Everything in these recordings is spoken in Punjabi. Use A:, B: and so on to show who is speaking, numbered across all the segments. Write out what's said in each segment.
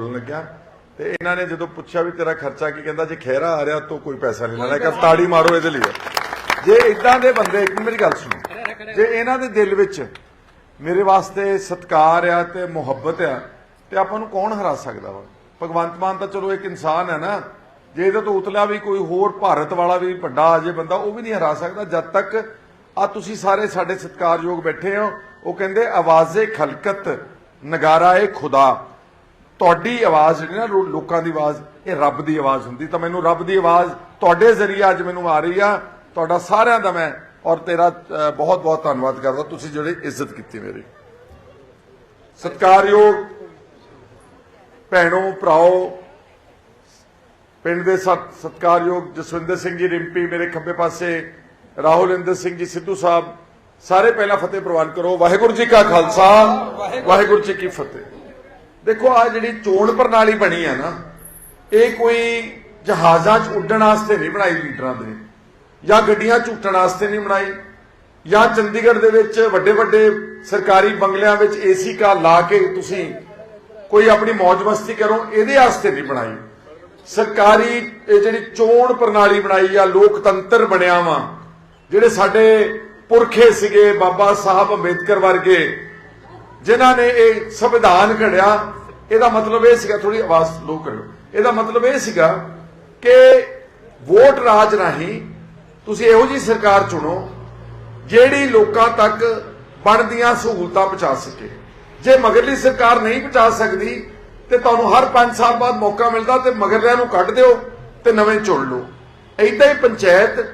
A: ਬੋਲਣ ਲੱਗਿਆ। ਤੇ ਇਹਨਾਂ ਨੇ ਜਦੋਂ ਪੁੱਛਿਆ ਵੀ ਤੇਰਾ ਖਰਚਾ ਕੀ, ਕਹਿੰਦਾ ਜੇ ਖਹਿਰਾ ਆ ਰਿਹਾ ਤਾਂ ਕੋਈ ਪੈਸਾ ਨਹੀਂ ਲੈਣਾ। ਕਿ ਤਾੜੀ ਮਾਰੋ ਇਹਦੇ ਲਈ। ਜੇ ਇਦਾਂ ਦੇ ਬੰਦੇ, ਇੱਕ ਮੇਰੀ ਗੱਲ ਸੁਣੋ। ਜੇ ਇਹਨਾਂ ਦੇ ਦਿਲ ਵਿੱਚ ਮੇਰੇ ਵਾਸਤੇ ਸਤਿਕਾਰ ਆ ਤੇ ਮੁਹੱਬਤ ਆ, ਤੇ ਆਪਾਂ ਨੂੰ ਕੌਣ ਹਰਾ ਸਕਦਾ ਵਾ? ਭਗਵੰਤ ਮਾਨ ਤਾਂ ਚਲੋ ਇੱਕ ਇਨਸਾਨ ਹੈ ਨਾ। ਜੇ ਇਹਦੇ ਤੋਂ ਉਤਲਾ ਵੀ ਕੋਈ ਹੋਰ ਭਾਰਤ ਵਾਲਾ ਵੀ ਵੱਡਾ ਆ ਜੇ ਬੰਦਾ, ਉਹ ਵੀ ਨਹੀਂ ਹਰਾ ਸਕਦਾ। ਜਦ ਤੱਕ ਆ ਤੁਸੀਂ ਸਾਰੇ ਸਾਡੇ ਸਤਿਕਾਰਯੋਗ ਬੈਠੇ ਹੋ, ਉਹ ਕਹਿੰਦੇ ਆਵਾਜ਼ੇ ਖਲਕਤ, ਨਗਾਰਾ ਏ ਖੁਦਾ। ਤੁਹਾਡੀ ਆਵਾਜ਼ ਜਿਹੜੀ ਨਾ ਲੋਕਾਂ ਦੀ ਆਵਾਜ਼, ਇਹ ਰੱਬ ਦੀ ਆਵਾਜ਼ ਹੁੰਦੀ। ਤਾਂ ਮੈਨੂੰ ਰੱਬ ਦੀ ਆਵਾਜ਼ ਤੁਹਾਡੇ ਜ਼ਰੀਏ ਅੱਜ ਮੈਨੂੰ ਆ ਰਹੀ ਆ। ਤੁਹਾਡਾ ਸਾਰਿਆਂ ਦਾ ਮੈਂ ਔਰ ਤੇਰਾ ਬਹੁਤ ਬਹੁਤ ਧੰਨਵਾਦ ਕਰਦਾ। ਤੁਸੀਂ ਜਿਹੜੇ ਇੱਜ਼ਤ ਕੀਤੀ ਮੇਰੀ। ਸਤਿਕਾਰਯੋਗ ਭੈਣੋ, ਭਰਾਓ, ਪਿੰਡ ਦੇ ਸਤ- ਸਤਿਕਾਰਯੋਗ ਜਸਵਿੰਦਰ ਸਿੰਘ ਜੀ, ਰਿੰਪੀ, ਮੇਰੇ ਖੱਬੇ ਪਾਸੇ, ਰਾਹੁਲ ਇੰਦਰ ਸਿੰਘ ਜੀ, ਸਿੱਧੂ ਸਾਹਿਬ, ਸਾਰੇ ਪਹਿਲਾਂ ਫਤਿਹ ਪ੍ਰਵਾਨ ਕਰੋ। ਵਾਹਿਗੁਰੂ ਜੀ ਕਾ ਖਾਲਸਾ, ਵਾਹਿਗੁਰੂ ਜੀ ਕੀ ਫਤਿਹ। ਦੇਖੋ ਆ ਜਿਹੜੀ ਚੋਣ ਪ੍ਰਣਾਲੀ ਬਣੀ ਆ ਨਾ, ਇਹ ਕੋਈ ਜਹਾਜ਼ਾਂ 'ਚ ਉੱਡਣ ਵਾਸਤੇ ਨਹੀਂ ਬਣਾਈ ਲੀਡਰਾਂ ਦੇ। ਜਾਂ ਗੱਡੀਆਂ ਝੂਟਣ ਵਾਸਤੇ ਨਹੀਂ ਬਣਾਈ। ਜਾਂ ਚੰਡੀਗੜ੍ਹ ਦੇ ਵਿੱਚ ਵੱਡੇ ਵੱਡੇ ਸਰਕਾਰੀ ਬੰਗਲਿਆਂ ਵਿੱਚ ਏਸੀ ਕਾ ਲਾ ਕੇ ਤੁਸੀਂ ਕੋਈ ਆਪਣੀ ਮौज ਮਸਤੀ ਕਰੋ, ਇਹਦੇ ਵਾਸਤੇ ਨਹੀਂ ਬਣਾਈ। ਸਰਕਾਰੀ, ਇਹ ਜਿਹੜੀ ਚੋਣ ਪ੍ਰਣਾਲੀ ਬਣਾਈ ਆ, ਲੋਕਤੰਤਰ ਬਣਿਆ ਵਾ, ਜਿਹੜੇ ਸਾਡੇ ਪੁਰਖੇ ਸੀਗੇ, ਬਾਬਾ ਸਾਹਿਬ ਅੰਬੇਦਕਰ ਵਰਗੇ ਜਿਨ੍ਹਾਂ ਨੇ ਇਹ ਸੰਵਿਧਾਨ ਘੜਿਆ, ਇਹਦਾ ਮਤਲਬ ਇਹ ਸੀਗਾ ਥੋੜੀ ਆਵਾਜ਼ ਲੋ ਕਰਿਓ। ਇਹਦਾ ਮਤਲਬ ਇਹ ਸੀਗਾ ਕਿ ਵੋਟ ਰਾਜ ਰਾਹੀਂ ਤੁਸੀਂ ਇਹੋ ਜੀ ਸਰਕਾਰ ਚੁਣੋ, ਜਿਹੜੀ ਲੋਕਾਂ ਤੱਕ ਬਣਦੀਆਂ ਸਹੂਲਤਾਂ ਪਹੁੰਚਾ ਸਕੇ। ਜੇ ਮਗਰਲੀ ਸਰਕਾਰ ਨਹੀਂ ਪਹੁੰਚਾ ਸਕਦੀ, ਤੇ ਤੁਹਾਨੂੰ ਹਰ 5 ਸਾਲ ਬਾਅਦ ਮੌਕਾ ਮਿਲਦਾ ਤੇ ਮਗਰਲਿਆਂ ਨੂੰ ਕੱਢ ਦਿਓ ਤੇ ਨਵੇਂ ਚੁਣ ਲਓ। ਏਦਾਂ ਹੀ ਪੰਚਾਇਤ,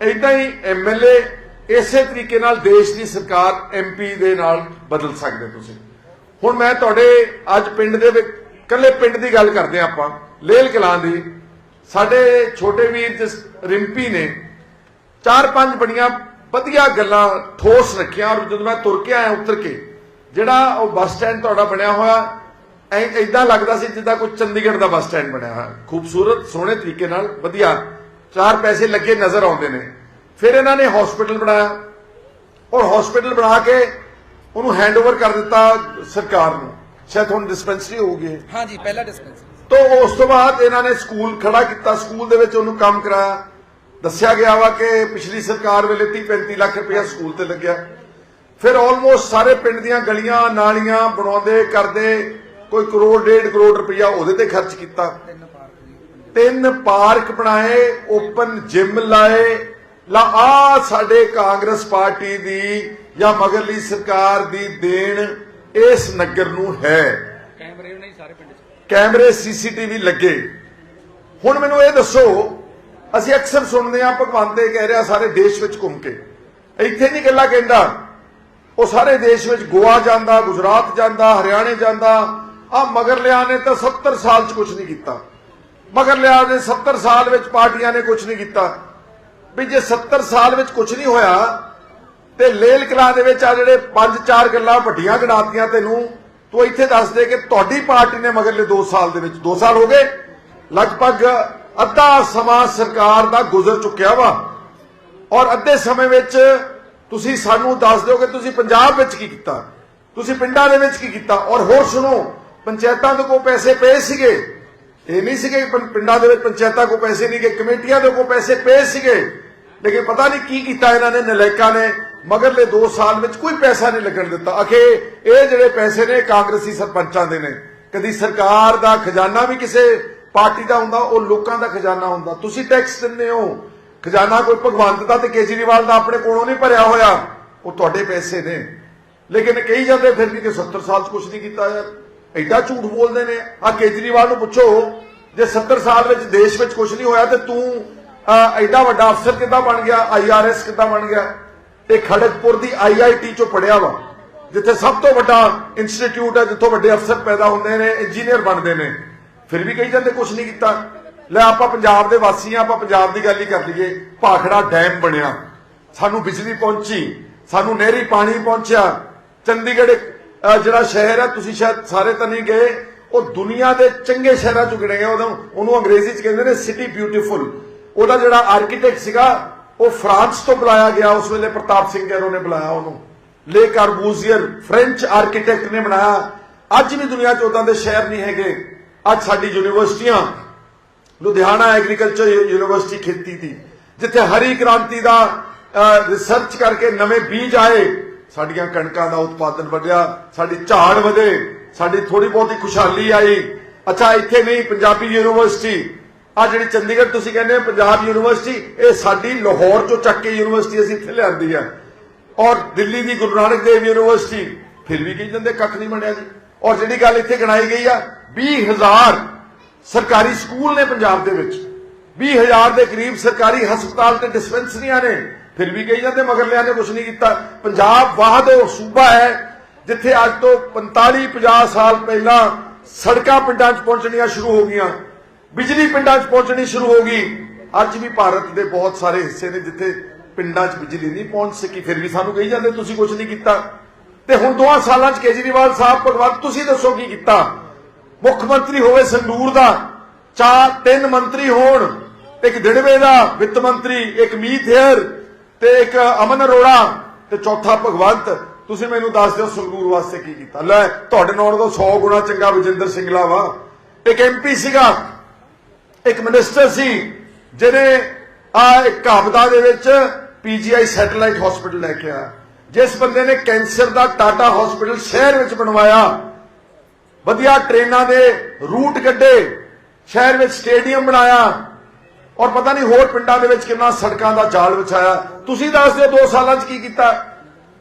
A: ਏਦਾਂ ਹੀ ਐਮਐਲਏ ਇਸੇ ਤਰੀਕੇ ਨਾਲ ਦੇਸ਼ ਦੀ ਸਰਕਾਰ ਐਮਪੀ ਦੇ ਨਾਲ ਬਦਲ ਸਕਦੇ ਤੁਸੀਂ। ਹੁਣ ਮੈਂ ਤੁਹਾਡੇ ਅੱਜ ਪਿੰਡ ਦੇ ਵਿੱਚ ਕੱਲੇ ਪਿੰਡ ਦੀ ਗੱਲ ਕਰਦੇ ਆਪਾਂ, ਲੇਲ ਕਲਾਂ ਦੀ। ਸਾਡੇ ਛੋਟੇ ਵੀਰ ਜਿਸ ਰਿੰਪੀ ਨੇ, ਚਾਰ ਪੰਜ ਬੜੀਆਂ ਵਧੀਆ ਗੱਲਾਂ ਠੋਸ ਰੱਖੀਆਂ ਔਰ ਜਦੋਂ ਮੈਂ ਤੁਰ ਕੇ ਆਇਆ ਉਤਰ ਕੇ, ਜਿਹੜਾ ਉਹ ਬੱਸ ਸਟੈਂਡ ਤੁਹਾਡਾ ਬਣਿਆ ਹੋਇਆ, ਐ ਇਦਾਂ ਲੱਗਦਾ ਸੀ ਜਿੱਦਾਂ ਕੋਈ ਚੰਡੀਗੜ੍ਹ ਦਾ ਬੱਸ ਸਟੈਂਡ ਬਣਿਆ ਹੋਇਆ। ਖੂਬਸੂਰਤ, ਸੋਹਣੇ ਤਰੀਕੇ ਨਾਲ ਵਧੀਆ, ਚਾਰ ਪੈਸੇ ਲੱਗੇ ਨਜ਼ਰ ਆਉਂਦੇ ਨੇ। ਫਿਰ ਇਹਨਾਂ ਨੇ ਹਸਪੀਟਲ ਬਣਾਇਆ। ਔਰ ਹਸਪੀਟਲ ਬਣਾ ਕੇ ਉਹਨੂੰ ਹੈਂਡਓਵਰ ਕਰ ਦਿੱਤਾ ਸਰਕਾਰ ਨੂੰ। ਸ਼ਾਇਦ ਹੁਣ ਡਿਸਪੈਂਸਰੀ ਹੋ ਗਈ
B: ਹਾਂਜੀ ਪਹਿਲਾ ਡਿਸਪੈਂਸ
A: ਤੋ ਉਸ ਤੋਂ ਬਾਅਦ ਇਹਨਾਂ ਨੇ ਸਕੂਲ ਖੜਾ ਕੀਤਾ। ਸਕੂਲ ਦੇ ਵਿੱਚ ਉਹਨੂੰ ਕੰਮ ਕਰਾਇਆ। ਦੱਸਿਆ ਗਿਆ ਵਾ ਕਿ ਪਿਛਲੀ ਸਰਕਾਰ ਵੇਲੇ 30 35 ਲੱਖ ਰੁਪਇਆ ਸਕੂਲ ਤੇ ਲੱਗਿਆ। ਫਿਰ ਆਲਮੋਸਟ ਸਾਰੇ ਪਿੰਡ ਦੀਆਂ ਗਲੀਆਂ ਨਾਲੀਆਂ ਬਣਾਉਂਦੇ ਕਰਦੇ ਕੋਈ ਕਰੋੜ ਡੇਢ ਕਰੋੜ ਰੁਪਇਆ ਉਹਦੇ ਤੇ ਖਰਚ ਕੀਤਾ। ਤਿੰਨ ਪਾਰਕ ਬਣਾਏ ਓਪਨ ਜਿਮ ਲਾਏ ਲਾ ਆ ਸਾਡੇ ਕਾਂਗਰਸ ਪਾਰਟੀ ਦੀ ਜਾਂ ਮਗਰਲੀ ਸਰਕਾਰ ਦੀ ਦੇਣ ਇਸ ਨਗਰ ਨੂੰ ਹੈ।
B: ਕੈਮਰੇ ਨਹੀਂ ਸਾਰੇ ਪਿੰਡ ਚ।
A: ਕੈਮਰੇ ਸੀਸੀਟੀਵੀ ਲੱਗੇ। ਹੁਣ ਮੈਨੂੰ ਇਹ ਦੱਸੋ ਅਸੀਂ ਅਕਸਰ ਸੁਣਦੇ ਹਾਂ ਭਗਵੰਤ ਇਹ ਕਹਿ ਰਿਹਾ ਸਾਰੇ ਦੇਸ਼ ਵਿੱਚ ਘੁੰਮ ਕੇ। ਇੱਥੇ ਨਹੀਂ ਗੱਲਾਂ ਕਹਿੰਦਾ। ਉਹ ਸਾਰੇ ਦੇਸ਼ ਵਿੱਚ ਗੋਆ ਜਾਂਦਾ ਗੁਜਰਾਤ ਜਾਂਦਾ ਹਰਿਆਣੇ ਜਾਂਦਾ। ਆ ਮਗਰਲਿਆਂ ਨੇ ਤਾਂ 70 ਸਾਲ 'ਚ ਕੁਝ ਨਹੀਂ ਕੀਤਾ। ਮਗਰਲਿਆਂ ਨੇ 70 ਸਾਲ ਵਿੱਚ ਪਾਰਟੀਆਂ ਨੇ ਕੁਝ ਨਹੀਂ ਕੀਤਾ। ਵੀ ਜੇ 70 ਸਾਲ ਵਿੱਚ ਕੁਝ ਨਹੀਂ ਹੋਇਆ, ਤੇ ਲੇਲ ਕਲਾ ਦੇ ਵਿੱਚ ਆ ਜਿਹੜੇ ਪੰਜ ਚਾਰ ਗੱਲਾਂ ਵੱਡੀਆਂ ਗਣਾਤੀਆਂ ਤੈਨੂੰ, ਤੂੰ ਇੱਥੇ ਦੱਸ ਦੇ ਕਿ ਤੁਹਾਡੀ ਪਾਰਟੀ ਨੇ ਮਗਰਲੇ 2 ਸਾਲ ਦੇ ਵਿੱਚ 2 ਸਾਲ ਹੋ ਗਏ, ਲਗਭਗ ਅੱਧਾ ਸਮਾਂ ਸਰਕਾਰ ਦਾ ਗੁਜ਼ਰ ਚੁੱਕਿਆ ਵਾ। ਔਰ ਅੱਧੇ ਸਮੇਂ ਵਿੱਚ ਤੁਸੀਂ ਸਾਨੂੰ ਦੱਸ ਦਿਓ ਕਿ ਤੁਸੀਂ ਪੰਜਾਬ ਵਿੱਚ ਕੀ ਕੀਤਾ, ਤੁਸੀਂ ਪਿੰਡਾਂ ਦੇ ਵਿੱਚ ਕੀ ਕੀਤਾ। ਔਰ ਹੋਰ ਸੁਣੋ, ਪੰਚਾਇਤਾਂ ਦੇ ਕੋਲ ਪੈਸੇ ਪਏ ਸੀਗੇ। ਇਹ ਨਹੀਂ ਸੀਗੇ ਪਿੰਡਾਂ ਦੇ ਵਿੱਚ ਪੰਚਾਇਤਾਂ ਕੋਲ ਪੈਸੇ ਨਹੀਂ ਗਏ, ਕਮੇਟੀਆਂ ਦੇ ਕੋਲ ਪੈਸੇ ਪਏ ਸੀਗੇ। ਲੇਕਿਨ ਪਤਾ ਨਹੀਂ ਕੀ ਕੀਤਾ ਇਹਨਾਂ ਨੇ, ਨਲਾਇਕਾਂ ਨੇ, ਮਗਰਲੇ 2 ਸਾਲ ਵਿੱਚ ਕੋਈ ਪੈਸਾ ਨਹੀਂ ਲੱਗਣ ਦਿੱਤਾ। ਅਖੇ, ਇਹ ਜਿਹੜੇ ਪੈਸੇ ਨੇ, ਕਾਂਗਰਸੀ ਸਰਪੰਚਾਂ ਦੇ ਨੇ। ਕਦੀ ਸਰਕਾਰ ਦਾ ਖਜ਼ਾਨਾ ਵੀ ਕਿਸੇ ਪਾਰਟੀ ਦਾ ਹੁੰਦਾ, ਉਹ ਲੋਕਾਂ ਦਾ ਖਜ਼ਾਨਾ ਹੁੰਦਾ। ਤੁਸੀਂ ਟੈਕਸ ਦਿੰਦੇ ਹੋ। ਖਜ਼ਾਨਾ ਕੋਈ ਭਗਵੰਤ ਦਾ ਤੇ ਕੇਜਰੀਵਾਲ ਦਾ ਆਪਣੇ ਕੋਲੋਂ ਨਹੀਂ ਭਰਿਆ ਹੋਇਆ। ਉਹ ਤੁਹਾਡੇ ਪੈਸੇ ਨੇ। ਲੇਕਿਨ ਕਹੀ ਜਾਂਦੇ ਫਿਰ ਵੀ ਕਿ 70 ਸਾਲ ਚ ਕੁਝ ਨਹੀਂ ਕੀਤਾ ਯਾਰ ਐਡਾ ਝੂਠ ਬੋਲਦੇ ਨੇ। ਆ ਕੇਜਰੀਵਾਲ ਨੂੰ ਪੁੱਛੋ, ਜੇ 70 ਸਾਲ ਵਿੱਚ ਦੇਸ਼ ਵਿੱਚ ਕੁਝ ਨਹੀਂ ਹੋਇਆ ਤੇ ਤੂੰ ਐਡਾ ਵੱਡਾ ਅਫਸਰ ਕਿੱਦਾਂ ਬਣ ਗਿਆ? ਆਈਆਰਐਸ ਕਿੱਦਾਂ ਬਣ ਗਿਆ? ਤੇ ਖੜਗਪੁਰ ਦੀ ਆਈਆਈਟੀ ਚੋਂ ਪੜਿਆ ਵਾ, ਜਿੱਥੇ ਸਭ ਤੋਂ ਵੱਡਾ ਇੰਸਟੀਚਿਊਟ ਹੈ ਜਿੱਥੋਂ ਵੱਡੇ ਅਫਸਰ ਪੈਦਾ ਹੁੰਦੇ ਨੇ ਇੰਜੀਨੀਅਰ ਬਣਦੇ ਨੇ। ਫਿਰ ਵੀ ਕਹੀ ਜਾਂਦੇ ਕੁਝ ਨਹੀਂ ਕੀਤਾ। ਲੈ, ਆਪਾਂ ਪੰਜਾਬ ਦੇ ਵਾਸੀ ਆ, ਆਪਾਂ ਪੰਜਾਬ ਦੀ ਗੱਲ ਹੀ ਕਰ ਲਈਏ। ਭਾਖੜਾ ਡੈਮ ਬਣਿਆ। ਸਾਨੂੰ ਬਿਜਲੀ ਪਹੁੰਚੀ, ਸਾਨੂੰ ਨਹਿਰੀ ਪਾਣੀ ਪਹੁੰਚਿਆ। ਚੰਡੀਗੜ੍ਹ ਜਿਹੜਾ ਸ਼ਹਿਰ ਹੈ ਤੁਸੀਂ ਸ਼ਾਇਦ ਸਾਰੇ ਤਾਂ ਨਹੀਂ ਗਏ, ਉਹ ਦੁਨੀਆ ਦੇ ਚੰਗੇ ਸ਼ਹਿਰਾਂ ਚ ਗਿਣੇ ਗਿਆ ਉਹਨੂੰ ਅੰਗਰੇਜ਼ੀ ਚ ਕਹਿੰਦੇ ਨੇ ਸਿਟੀ ਬਿਊਟੀਫੁਲ ਉਹਦਾ ਜਿਹੜਾ ਆਰਕੀਟੈਕਟ ਸੀਗਾ, ਉਹ ਫਰਾਂਸ ਤੋਂ ਬੁਲਾਇਆ ਗਿਆ। ਉਸ ਵੇਲੇ ਪ੍ਰਤਾਪ ਸਿੰਘ ਗੈਰੋ ਨੇ ਬੁਲਾਇਆ ਉਹਨੂੰ। ਲੇ ਕਾਰਬੂਜ਼ੀਅਰ ਫ੍ਰੈਂਚ ਆਰਕੀਟੈਕਟ ਨੇ ਬਣਾਇਆ। ਅੱਜ ਵੀ ਦੁਨੀਆ 'ਚ ਉਦਾਂ ਦੇ ਸ਼ਹਿਰ ਨਹੀਂ ਹੈਗੇ। ਅੱਜ ਸਾਡੀ ਯੂਨੀਵਰਸਿਟੀਆਂ, ਲੁਧਿਆਣਾ ਐਗਰੀਕਲਚਰ ਯੂਨੀਵਰਸਿਟੀ ਖੇਤੀ ਦੀ, ਜਿੱਥੇ ਹਰੀ ਕ੍ਰਾਂਤੀ ਦਾ ਰਿਸਰਚ ਕਰਕੇ ਨਵੇਂ ਬੀਜ ਆਏ, ਸਾਡੀਆਂ ਕਣਕਾਂ ਦਾ ਉਤਪਾਦਨ ਵਧਿਆ, ਸਾਡੀ ਝਾੜ ਵਧੇ, ਸਾਡੀ ਥੋੜੀ ਬਹੁਤੀ ਖੁਸ਼ਹਾਲੀ ਆਈ। ਅੱਛਾ, ਇੱਥੇ ਨਹੀਂ, ਪੰਜਾਬੀ ਯੂਨੀਵਰਸਿਟੀ ਆ ਜਿਹੜੀ ਚੰਡੀਗੜ੍ਹ ਤੁਸੀਂ ਕਹਿੰਦੇ ਪੰਜਾਬ ਯੂਨੀਵਰਸਿਟੀ, ਇਹ ਸਾਡੀ ਲਾਹੌਰ ਚੋਂ ਚੱਕ ਕੇ ਯੂਨੀਵਰਸਿਟੀ ਅਸੀਂ ਇੱਥੇ ਲਿਆਂਦੀ ਆ। ਔਰ ਦਿੱਲੀ ਦੀ ਗੁਰੂ ਨਾਨਕ ਦੇਵ ਯੂਨੀਵਰਸਿਟੀ, ਫਿਰ ਵੀ ਕਹੀ ਜਾਂਦੇ ਕੱਖ ਨਹੀਂ ਬਣਿਆ ਜੀ। ਔਰ ਜਿਹੜੀ ਗੱਲ ਇੱਥੇ ਗਣਾਈ ਗਈ ਆ 20000 ਸਰਕਾਰੀ ਸਕੂਲ ਨੇ ਪੰਜਾਬ ਦੇ ਵਿੱਚ। 20000 ਦੇ ਕਰੀਬ ਸਰਕਾਰੀ ਹਸਪਤਾਲ ਤੇ ਡਿਸਪੈਂਸਰੀਆਂ ਨੇ, ਫਿਰ ਵੀ ਕਹੀ ਜਾਂਦੇ ਮਗਰਲਿਆਂ ਨੇ ਕੁਝ ਨਹੀਂ ਕੀਤਾ। ਪੰਜਾਬ ਵਾਹਦ ਉਹ ਸੂਬਾ ਹੈ, ਜਿੱਥੇ ਅੱਜ ਤੋਂ 45 50 ਸਾਲ ਪਹਿਲਾਂ ਸੜਕਾਂ ਪਿੰਡਾਂ 'ਚ ਪਹੁੰਚਣੀਆਂ ਸ਼ੁਰੂ ਹੋ ਗਈਆਂ। ਬਿਜਲੀ ਪਿੰਡਾਂ 'ਚ ਪਹੁੰਚਣੀ ਸ਼ੁਰੂ ਹੋ ਗਈ। ਅੱਜ ਵੀ ਭਾਰਤ ਦੇ ਬਹੁਤ ਸਾਰੇ ਹਿੱਸੇ ਨੇ ਜਿੱਥੇ ਪਿੰਡਾਂ 'ਚ ਬਿਜਲੀ ਨਹੀਂ ਪਹੁੰਚ ਸਕੀ, ਫਿਰ ਵੀ ਸਾਨੂੰ ਕਹੀ ਜਾਂਦੇ, ਤੁਸੀਂ ਕੁਝ ਨਹੀਂ ਕੀਤਾ। ਤੇ ਹੁਣ ਦੋਆਂ ਸਾਲਾਂ 'ਚ ਕੇਜਰੀਵਾਲ ਸਾਹਿਬ, ਭਗਵੰਤ, ਤੁਸੀਂ ਦੱਸੋ ਕੀ ਕੀਤਾ? ਮੁੱਖ ਮੰਤਰੀ ਹੋਵੇ ਸੰਗਰੂਰ ਦਾ, ਚਾਰ, ਤਿੰਨ ਮੰਤਰੀ ਹੋਣ, ਇੱਕ ਦਿੜਵੇ ਦਾ, ਵਿੱਤ ਮੰਤਰੀ, ਇੱਕ ਮੀਤ ਹੇਅਰ ਤੇ ਇੱਕ ਅਮਨ ਅਰੋੜਾ ਤੇ ਚੌਥਾ ਭਗਵੰਤ। ਤੁਸੀਂ ਮੈਨੂੰ ਦੱਸ ਦਿਓ ਸੰਗਰੂਰ ਵਾਸਤੇ ਕੀ ਕੀਤਾ। ਲੈ, ਤੁਹਾਡੇ ਨਾਲ ਤਾਂ 100 ਗੁਣਾ ਚੰਗਾ ਵਿਜੇਂਦਰ ਸਿੰਗਲਾ ਵਾ। ਇੱਕ ਐਮਪੀ ਸੀਗਾ। ਇੱਕ ਮਿਨਿਸਟਰ ਸੀ, ਜਿਹਨੇ ਆ ਇੱਕ ਕਾਬਦਾ ਦੇ ਵਿੱਚ ਪੀਜੀਆਈ ਸੈਟੇਲਾਈਟ ਹਸਪੀਟਲ ਲੈ ਕੇ ਆਇਆ। ਜਿਸ ਬੰਦੇ ਨੇ ਕੈਂਸਰ ਦਾ ਟਾਟਾ ਹਸਪੀਟਲ ਸ਼ਹਿਰ ਵਿੱਚ ਬਣਵਾਇਆ। ਵਧੀਆ ਟ੍ਰੇਨਾਂ ਦੇ ਰੂਟ ਕੱਢੇ, ਸ਼ਹਿਰ ਵਿੱਚ ਸਟੇਡੀਅਮ ਬਣਾਇਆ। ਔਰ ਪਤਾ ਨਹੀਂ ਹੋਰ ਪਿੰਡਾਂ ਦੇ ਵਿੱਚ ਕਿੰਨਾ ਸੜਕਾਂ ਦਾ ਜਾਲ ਵਿਛਾਇਆ। ਤੁਸੀਂ ਦੱਸ ਦਿਓ 2 ਸਾਲਾਂ 'ਚ ਕੀ ਕੀਤਾ?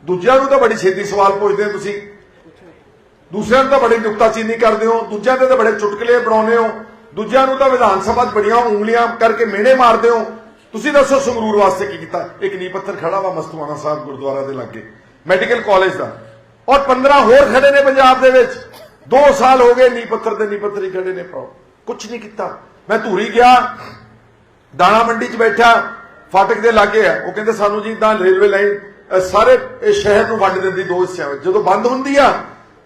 A: ਦੂਜਿਆਂ ਨੂੰ ਤਾਂ ਬੜੀ ਛੇਤੀ ਸਵਾਲ ਪੁੱਛਦੇ ਹੋ ਤੁਸੀਂ। ਦੂਸਰਿਆਂ ਨੂੰ ਤਾਂ ਬੜੀ ਨੁਕਤਾਚੀਨੀ ਕਰਦੇ ਹੋ। ਦੂਜਿਆਂ ਦੇ ਤਾਂ ਬੜੇ ਚੁਟਕਲੇ ਬਣਾਉਂਦੇ ਹੋ। ਦੂਜਿਆਂ ਨੂੰ ਤਾਂ ਵਿਧਾਨ ਸਭਾ 'ਚ ਬੜੀਆਂ ਉਂਗਲੀਆਂ ਕਰਕੇ ਮਿਹਣੇ ਮਾਰਦੇ ਹੋ। ਤੁਸੀਂ ਦੱਸੋ ਸੰਗਰੂਰ ਵਾਸਤੇ ਕੀ ਕੀਤਾ? ਇੱਕ ਨੀ ਪੱਥਰ ਖੜਾ ਵਾ ਮਸਤੂਆਣਾ ਸਾਹਿਬ ਗੁਰਦੁਆਰਾ ਦੇ ਲਾਗੇ, ਮੈਡੀਕਲ ਕਾਲਜ ਦਾ। ਔਰ 15 ਹੋਰ ਖੜੇ ਨੇ ਪੰਜਾਬ ਦੇ ਵਿੱਚ। 2 ਸਾਲ ਹੋ ਗਏ ਨੀ ਪੱਥਰ ਤੇ ਨੀ ਪੱਥਰ ਹੀ ਖੜੇ ਨੇ ਪਾਓ। ਕੁਝ ਨਹੀਂ ਕੀਤਾ। ਮੈਂ ਧੂਰੀ ਗਿਆ, ਦਾਣਾ ਮੰਡੀ 'ਚ ਬੈਠਾ, ਫਾਟਕ ਦੇ ਲਾਗੇ ਆ। ਉਹ ਕਹਿੰਦੇ ਸਾਨੂੰ ਜੀ ਤਾਂ ਰੇਲਵੇ ਲਾਈਨ ਸਾਰੇ ਸ਼ਹਿਰ ਨੂੰ ਵੰਡ ਦਿੰਦੀ ਦੋ ਹਿੱਸਿਆਂ ਵਿੱਚ। ਜਦੋਂ ਬੰਦ ਹੁੰਦੀ ਆ,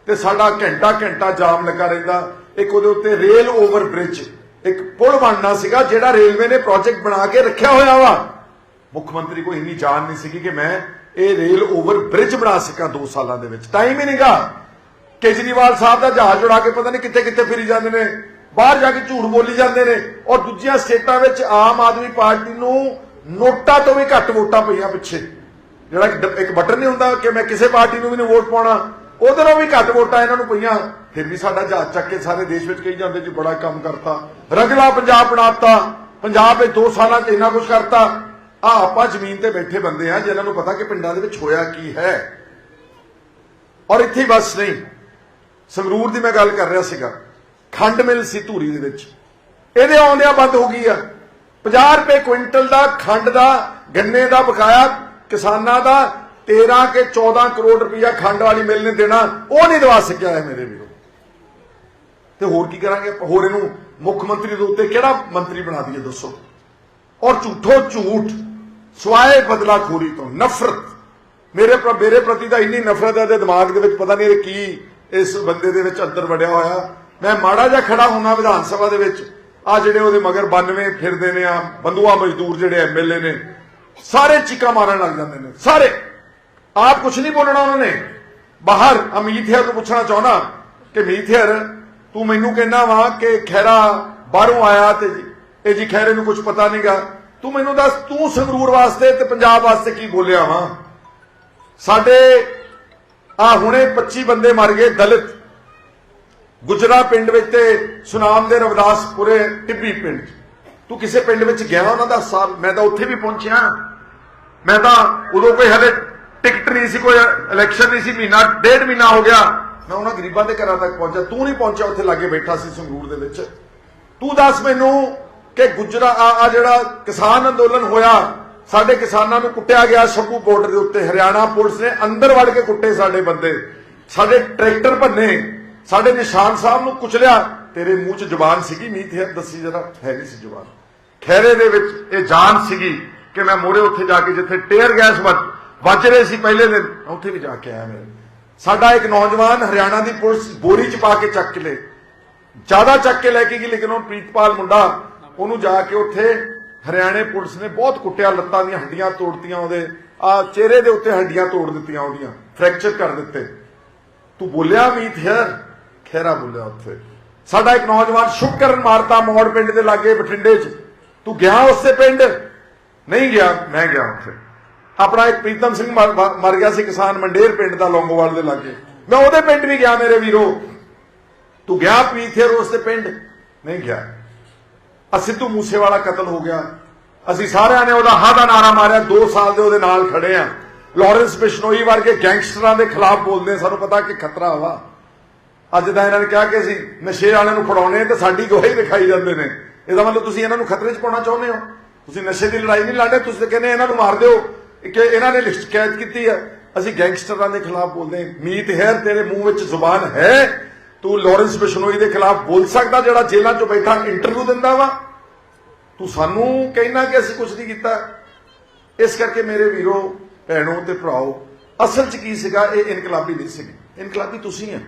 A: ਤੇ ਸਾਡਾ ਘੰਟਾ ਘੰਟਾ ਜਾਮ ਲੱਗਾ ਰਹਿੰਦਾ। ਇੱਕ ਉਹਦੇ ਉੱਤੇ ਰੇਲ ਓਵਰ ਬ੍ਰਿਜ ਇੱਕ ਪੁਲ ਬਣਨਾ ਸੀਗਾ ਜਿਹੜਾ ਰੇਲਵੇ ਨੇ ਪ੍ਰੋਜੈਕਟ ਬਣਾ ਕੇ ਰੱਖਿਆ ਹੋਇਆ ਵਾ। ਮੁੱਖ ਮੰਤਰੀ ਕੋਈ ਇੰਨੀ ਜਾਣ ਨਹੀਂ ਸੀਗੀ ਕਿ ਮੈਂ ਇਹ ਰੇਲ ਓਵਰ ਬ੍ਰਿਜ ਬਣਾ ਸਕਾਂ 2 ਸਾਲਾਂ ਦੇ ਵਿੱਚ। ਟਾਈਮ ਹੀ ਨਹੀਂਗਾ। ਕੇਜਰੀਵਾਲ ਸਾਹਿਬ ਦਾ ਜਹਾਜ਼ ਉਡਾ ਕੇ ਪਤਾ ਨਹੀਂ ਕਿੱਥੇ ਕਿੱਥੇ ਫਿਰੀ ਜਾਂਦੇ ਨੇ, ਬਾਹਰ ਜਾ ਕੇ ਝੂਠ ਬੋਲੀ ਜਾਂਦੇ ਨੇ ਔਰ ਦੂਜੀਆਂ ਸਟੇਟਾਂ ਵਿੱਚ ਆਮ ਆਦਮੀ ਪਾਰਟੀ ਨੂੰ ਨੋਟਾਂ ਤੋਂ ਵੀ ਘੱਟ ਵੋਟਾਂ ਪਈਆਂ ਪਿੱਛੇ। ਜਿਹੜਾ ਇੱਕ ਇੱਕ ਬਟਨ ਨਹੀਂ ਹੁੰਦਾ ਕਿ ਮੈਂ ਕਿਸੇ ਪਾਰਟੀ ਨੂੰ ਵੀ ਨਹੀਂ ਵੋਟ ਪਾਉਣਾ। ਉਧਰੋਂ ਵੀ ਘੱਟ ਵੋਟਾਂ ਇਹਨਾਂ ਨੂੰ ਪਈਆਂ, ਫਿਰ ਵੀ ਸਾਡਾ ਜਹਾਜ਼ ਚੱਕ ਕੇ ਸਾਰੇ ਦੇਸ਼ ਵਿੱਚ ਕਹੀ ਜਾਂਦੇ ਜੀ ਬੜਾ ਕੰਮ ਕਰਤਾ। ਰਗਲਾ ਪੰਜਾਬ ਬਣਾਤਾ, ਪੰਜਾਬ ਵਿੱਚ 2 ਸਾਲਾਂ 'ਚ ਇੰਨਾ ਕੁਝ ਕਰਤਾ। ਆ ਆਪਾਂ ਜ਼ਮੀਨ ਤੇ ਬੈਠੇ ਬੰਦੇ ਆ ਜਿਨ੍ਹਾਂ ਨੂੰ ਪਤਾ ਕਿ ਪਿੰਡਾਂ ਦੇ ਵਿੱਚ ਹੋਇਆ ਕੀ ਹੈ। ਔਰ ਇੱਥੇ ਬਸ ਨਹੀਂ, ਸੰਗਰੂਰ ਦੀ ਮੈਂ ਗੱਲ ਕਰ ਰਿਹਾ ਸੀਗਾ। ਖੰਡ ਮਿਲ ਸੀ ਧੂਰੀ ਦੇ ਵਿੱਚ। ਇਹਦੇ ਆਉਂਦਿਆਂ ਬੰਦ ਹੋ ਗਈ ਆ। 50 ਰੁਪਏ ਕੁਇੰਟਲ ਦਾ ਖੰਡ ਦਾ, ਗੰਨੇ ਦਾ ਬਕਾਇਆ, ਕਿਸਾਨਾਂ ਦਾ 13 ਕੇ 14 ਕਰੋੜ ਰੁਪਇਆ ਖੰਡ ਵਾਲੀ ਮਿਲ ਨੇ ਦੇਣਾ, ਉਹ ਨਹੀਂ ਦਵਾ ਸਕਿਆ ਹੈ ਮੇਰੇ ਵੀਰੋ। ਤੇ ਹੋਰ ਕੀ ਕਰਾਂਗੇ? ਹੋਰ ਇਹਨੂੰ ਮੁੱਖ ਮੰਤਰੀ ਦੇ ਉੱਤੇ ਕਿਹੜਾ ਮੰਤਰੀ ਬਣਾ ਦਈਏ ਦੱਸੋ? ਔਰ ਝੂਠੋ ਝੂਠ, ਸਵਾਏ ਬਦਲਾਖੋਰੀ ਤੋਂ, ਨਫ਼ਰਤ। ਮੇਰੇ ਮੇਰੇ ਪ੍ਰਤੀ ਤਾਂ ਇੰਨੀ ਨਫ਼ਰਤ ਹੈ ਦੇ ਦਿਮਾਗ ਦੇ ਵਿੱਚ ਪਤਾ ਨਹੀਂ ਇਹ ਕੀ ਇਸ ਬੰਦੇ ਦੇ ਵਿੱਚ ਅੰਦਰ ਵੜਿਆ ਹੋਇਆ। ਮੈਂ ਮਾੜਾ ਜਿਹਾ ਖੜਾ ਹੁੰਨਾ ਵਿਧਾਨ ਸਭਾ ਦੇ ਵਿੱਚ। ਆ ਜਿਹੜੇ ਉਹਦੇ ਮਗਰ 92 ਫਿਰਦੇ ਨੇ, ਆ ਬੰਦੂਆ ਮਜ਼ਦੂਰ ਜਿਹੜੇ ਐਮਐਲਏ ਨੇ, ਸਾਰੇ ਚੀਕਾਂ ਮਾਰਨ ਲੱਗ ਜਾਂਦੇ ਨੇ, ਸਾਰੇ। ਆਪ ਕੁਝ ਨਹੀਂ ਬੋਲਣਾ ਉਹਨਾਂ ਨੇ। ਬਾਹਰ ਅਮੀਤ ਹੈਰ ਨੂੰ ਪੁੱਛਣਾ ਚਾਹਣਾ ਕਿ ਮੀਤ ਤੂੰ ਮੈਨੂੰ ਕਹਿੰਦਾ ਵਾ ਕਿ ਖੈਰਾ ਬਾਹਰੋਂ ਆਇਆ ਤੇ ਜੀ। ਇਹ ਜੀ ਖੈਰੇ ਨੂੰ ਕੁਝ ਪਤਾ ਨਹੀਂਗਾ। ਤੂੰ ਮੈਨੂੰ ਦੱਸ, ਤੂੰ ਸੰਗਰੂਰ ਵਾਸਤੇ ਤੇ ਪੰਜਾਬ ਵਾਸਤੇ ਕੀ ਬੋਲਿਆ ਵਾ? ਸਾਡੇ ਆ ਹੁਣੇ 25 ਬੰਦੇ ਮਰ ਗਏ ਦਲਿਤ। ਗੁਜਰਾ ਪਿੰਡ ਵਿੱਚ ਤੇ ਸੁਨਾਮ ਦੇ ਰਵਿਦਾਸਪੁਰੇ, ਟਿੱਬੀ ਪਿੰਡ। ਤੂੰ ਕਿਸੇ ਪਿੰਡ ਵਿੱਚ ਗਿਆ ਉਹਨਾਂ ਦਾ ਮੈਂ ਤਾਂ ਉੱਥੇ ਵੀ ਪਹੁੰਚਿਆ। ਮੈਂ ਤਾਂ ਉਦੋਂ ਕੋਈ ਹਲੇ ਟਿਕਟ ਨਹੀਂ ਸੀ ਕੋਈ ਇਲੈਕਸ਼ਨ ਨਹੀਂ ਸੀ, ਮਹੀਨਾ, ਡੇਢ ਮਹੀਨਾ ਹੋ ਗਿਆ। ਮੈਂ ਉਹਨਾਂ ਗਰੀਬਾਂ ਦੇ ਘਰਾਂ ਤੱਕ ਪਹੁੰਚਿਆ। ਤੂੰ ਨਹੀਂ ਪਹੁੰਚਿਆ ਉੱਥੇ ਲਾਗੇ ਬੈਠਾ ਸੀ ਸੰਗਰੂਰ ਦੇ ਵਿੱਚ। ਤੂੰ ਦੱਸ ਮੈਨੂੰ ਕਿ ਗੁਜਰਾ, ਆ ਜਿਹੜਾ ਕਿਸਾਨ ਅੰਦੋਲਨ ਹੋਇਆ, ਸਾਡੇ ਕਿਸਾਨਾਂ ਨੂੰ ਕੁੱਟਿਆ ਗਿਆ ਸ਼ੰਭੂ ਬਾਰਡਰ ਦੇ ਉੱਤੇ। ਹਰਿਆਣਾ ਪੁਲਿਸ ਨੇ ਅੰਦਰ ਵੜ ਕੇ ਕੁੱਟੇ ਸਾਡੇ ਬੰਦੇ। ਸਾਡੇ ਟਰੈਕਟਰ ਭੰਨੇ, ਸਾਡੇ ਨਿਸ਼ਾਨ ਸਾਹਿਬ ਨੂੰ ਕੁਚਲਿਆ ਤੇਰੇ ਮੂੰਹ 'ਚ ਜ਼ੁਬਾਨ ਸੀਗੀ? ਮੀਤ ਹੈ, ਦੱਸੀ ਜਰਾ। ਹੈ ਨਹੀਂ ਸੀ ਜ਼ੁਬਾਨ। ਖੈਰੇ ਦੇ ਵਿੱਚ ਇਹ ਜਾਨ ਸੀਗੀ ਕਿ ਮੈਂ ਮੋਰੇ ਉੱਥੇ ਜਾ ਕੇ ਜਿੱਥੇ ਟੇਅਰ ਗੈਸ ਵੱਜ ਬਚ ਰਹੇ ਸੀ ਪਹਿਲੇ ਦਿਨ। ਉੱਥੇ ਵੀ ਜਾ ਕੇ ਆਇਆ ਮੈਂ ਸਾਡਾ ਇੱਕ ਨੌਜਵਾਨ ਹਰਿਆਣਾ ਦੀ ਪੁਲਿਸ ਬੋਰੀ 'ਚ ਪਾ ਕੇ ਚੱਕ ਕੇ ਲੈ। ਜ਼ਿਆਦਾ ਚੱਕ ਕੇ ਲੈ ਕੇ ਗਈ, ਲੇਕਿਨ ਉਹ ਪ੍ਰੀਤਪਾਲ ਮੁੰਡਾ, ਉਹਨੂੰ ਜਾ ਕੇ ਉੱਥੇ ਹਰਿਆਣੇ ਪੁਲਿਸ ਨੇ ਬਹੁਤ ਕੁੱਟਿਆ, ਲੱਤਾਂ ਦੀਆਂ ਹੱਡੀਆਂ ਤੋੜਤੀਆਂ ਉਹਦੇ। ਆ ਚਿਹਰੇ ਦੇ ਉੱਤੇ ਹੱਡੀਆਂ ਤੋੜ ਦਿੱਤੀਆਂ ਉਹਦੀਆਂ, ਫ੍ਰੈਕਚਰ ਕਰ ਦਿੱਤੇ। ਤੂੰ ਬੋਲਿਆ ਮੀਤ ਯਾਰ ਖੈਰਾ ਬੋਲਿਆ ਉੱਥੇ। ਸਾਡਾ ਇੱਕ ਨੌਜਵਾਨ ਸ਼ੁਕਰਨ ਮਾਰਤਾ ਮੋੜ ਪਿੰਡ ਦੇ ਲਾਗੇ ਬਠਿੰਡੇ 'ਚ। ਤੂੰ ਗਿਆ ਉਸੇ ਪਿੰਡ? ਨਹੀਂ ਗਿਆ, ਮੈਂ ਗਿਆ ਉੱਥੇ। ਆਪਣਾ ਇੱਕ ਪ੍ਰੀਤਮ ਸਿੰਘ ਮਰ- ਮਰ ਗਿਆ ਸੀ ਕਿਸਾਨ ਮੰਡੇਰ ਪਿੰਡ ਦਾ ਲੌਂਗੋਵਾਲ ਦੇ ਲਾਗੇ। ਮੈਂ ਉਹਦੇ ਪਿੰਡ ਵੀ ਗਿਆ ਮੇਰੇ ਵੀਰੋ। ਤੂੰ ਗਿਆ ਪੀਥੇਰ ਉਸ ਦੇ ਪਿੰਡ? ਨਹੀਂ ਗਿਆ। ਆ ਸਿੱਧੂ ਮੂਸੇਵਾਲਾ ਕਤਲ ਹੋ ਗਿਆ। ਅਸੀਂ ਸਾਰਿਆਂ ਨੇ ਉਹਦਾ ਹਾਂ ਦਾ ਨਾਰਾ ਮਾਰਿਆ। 2 ਸਾਲ ਦੇ ਉਹਦੇ ਨਾਲ ਖੜੇ ਆ। ਲਾਰੈਂਸ ਬਿਸ਼ਨੋਈ ਵਰਗੇ ਗੈਂਗਸਟਰਾਂ ਦੇ ਖਿਲਾਫ ਬੋਲਦੇ ਸਾਨੂੰ ਪਤਾ ਕਿ ਖਤਰਾ ਵਾ। ਅੱਜ ਤਾਂ ਇਹਨਾਂ ਨੇ ਕਿਹਾ ਕਿ ਅਸੀਂ ਨਸ਼ੇ ਵਾਲਿਆਂ ਨੂੰ ਫੜਾਉਣੇ ਤੇ ਸਾਡੀ ਗਵਾਹੀ ਦਿਖਾਈ ਜਾਂਦੇ ਨੇ। ਇਹਦਾ ਮਤਲਬ ਤੁਸੀਂ ਇਹਨਾਂ ਨੂੰ ਖਤਰੇ 'ਚ ਪਾਉਣਾ ਚਾਹੁੰਦੇ ਹੋ? ਤੁਸੀਂ ਨਸ਼ੇ ਦੀ ਲੜਾਈ ਨਹੀਂ ਲੜਦੇ, ਤੁਸੀਂ ਕਹਿੰਦੇ ਇਹਨਾਂ ਨੂੰ ਮਾਰ ਦਿਓ। ਕਿ ਇਹਨਾਂ ਨੇ ਲਿਖਤ ਸ਼ਿਕਾਇਤ ਕੀਤੀ ਹੈ ਅਸੀਂ ਗੈਂਗਸਟਰਾਂ ਦੇ ਖਿਲਾਫ ਬੋਲਦੇ ਮੀਤ ਹੈਰ ਤੇਰੇ ਮੂੰਹ ਵਿੱਚ ਜ਼ੁਬਾਨ ਹੈ। ਤੂੰ ਲਾਰੈਂਸ ਬਿਸ਼ਨੋਈ ਦੇ ਖਿਲਾਫ ਬੋਲ ਸਕਦਾ ਜਿਹੜਾ ਜੇਲ੍ਹਾਂ 'ਚੋਂ ਬੈਠਾ ਇੰਟਰਵਿਊ ਦਿੰਦਾ ਵਾ। ਤੂੰ ਸਾਨੂੰ ਕਹਿਣਾ ਕਿ ਅਸੀਂ ਕੁਝ ਨਹੀਂ ਕੀਤਾ। ਇਸ ਕਰਕੇ ਮੇਰੇ ਵੀਰੋ, ਭੈਣੋ ਤੇ ਭਰਾਓ, ਅਸਲ 'ਚ ਕੀ ਸੀਗਾ? ਇਹ ਇਨਕਲਾਬੀ ਨਹੀਂ ਸੀ ਇਨਕਲਾਬੀ ਤੁਸੀਂ ਆ।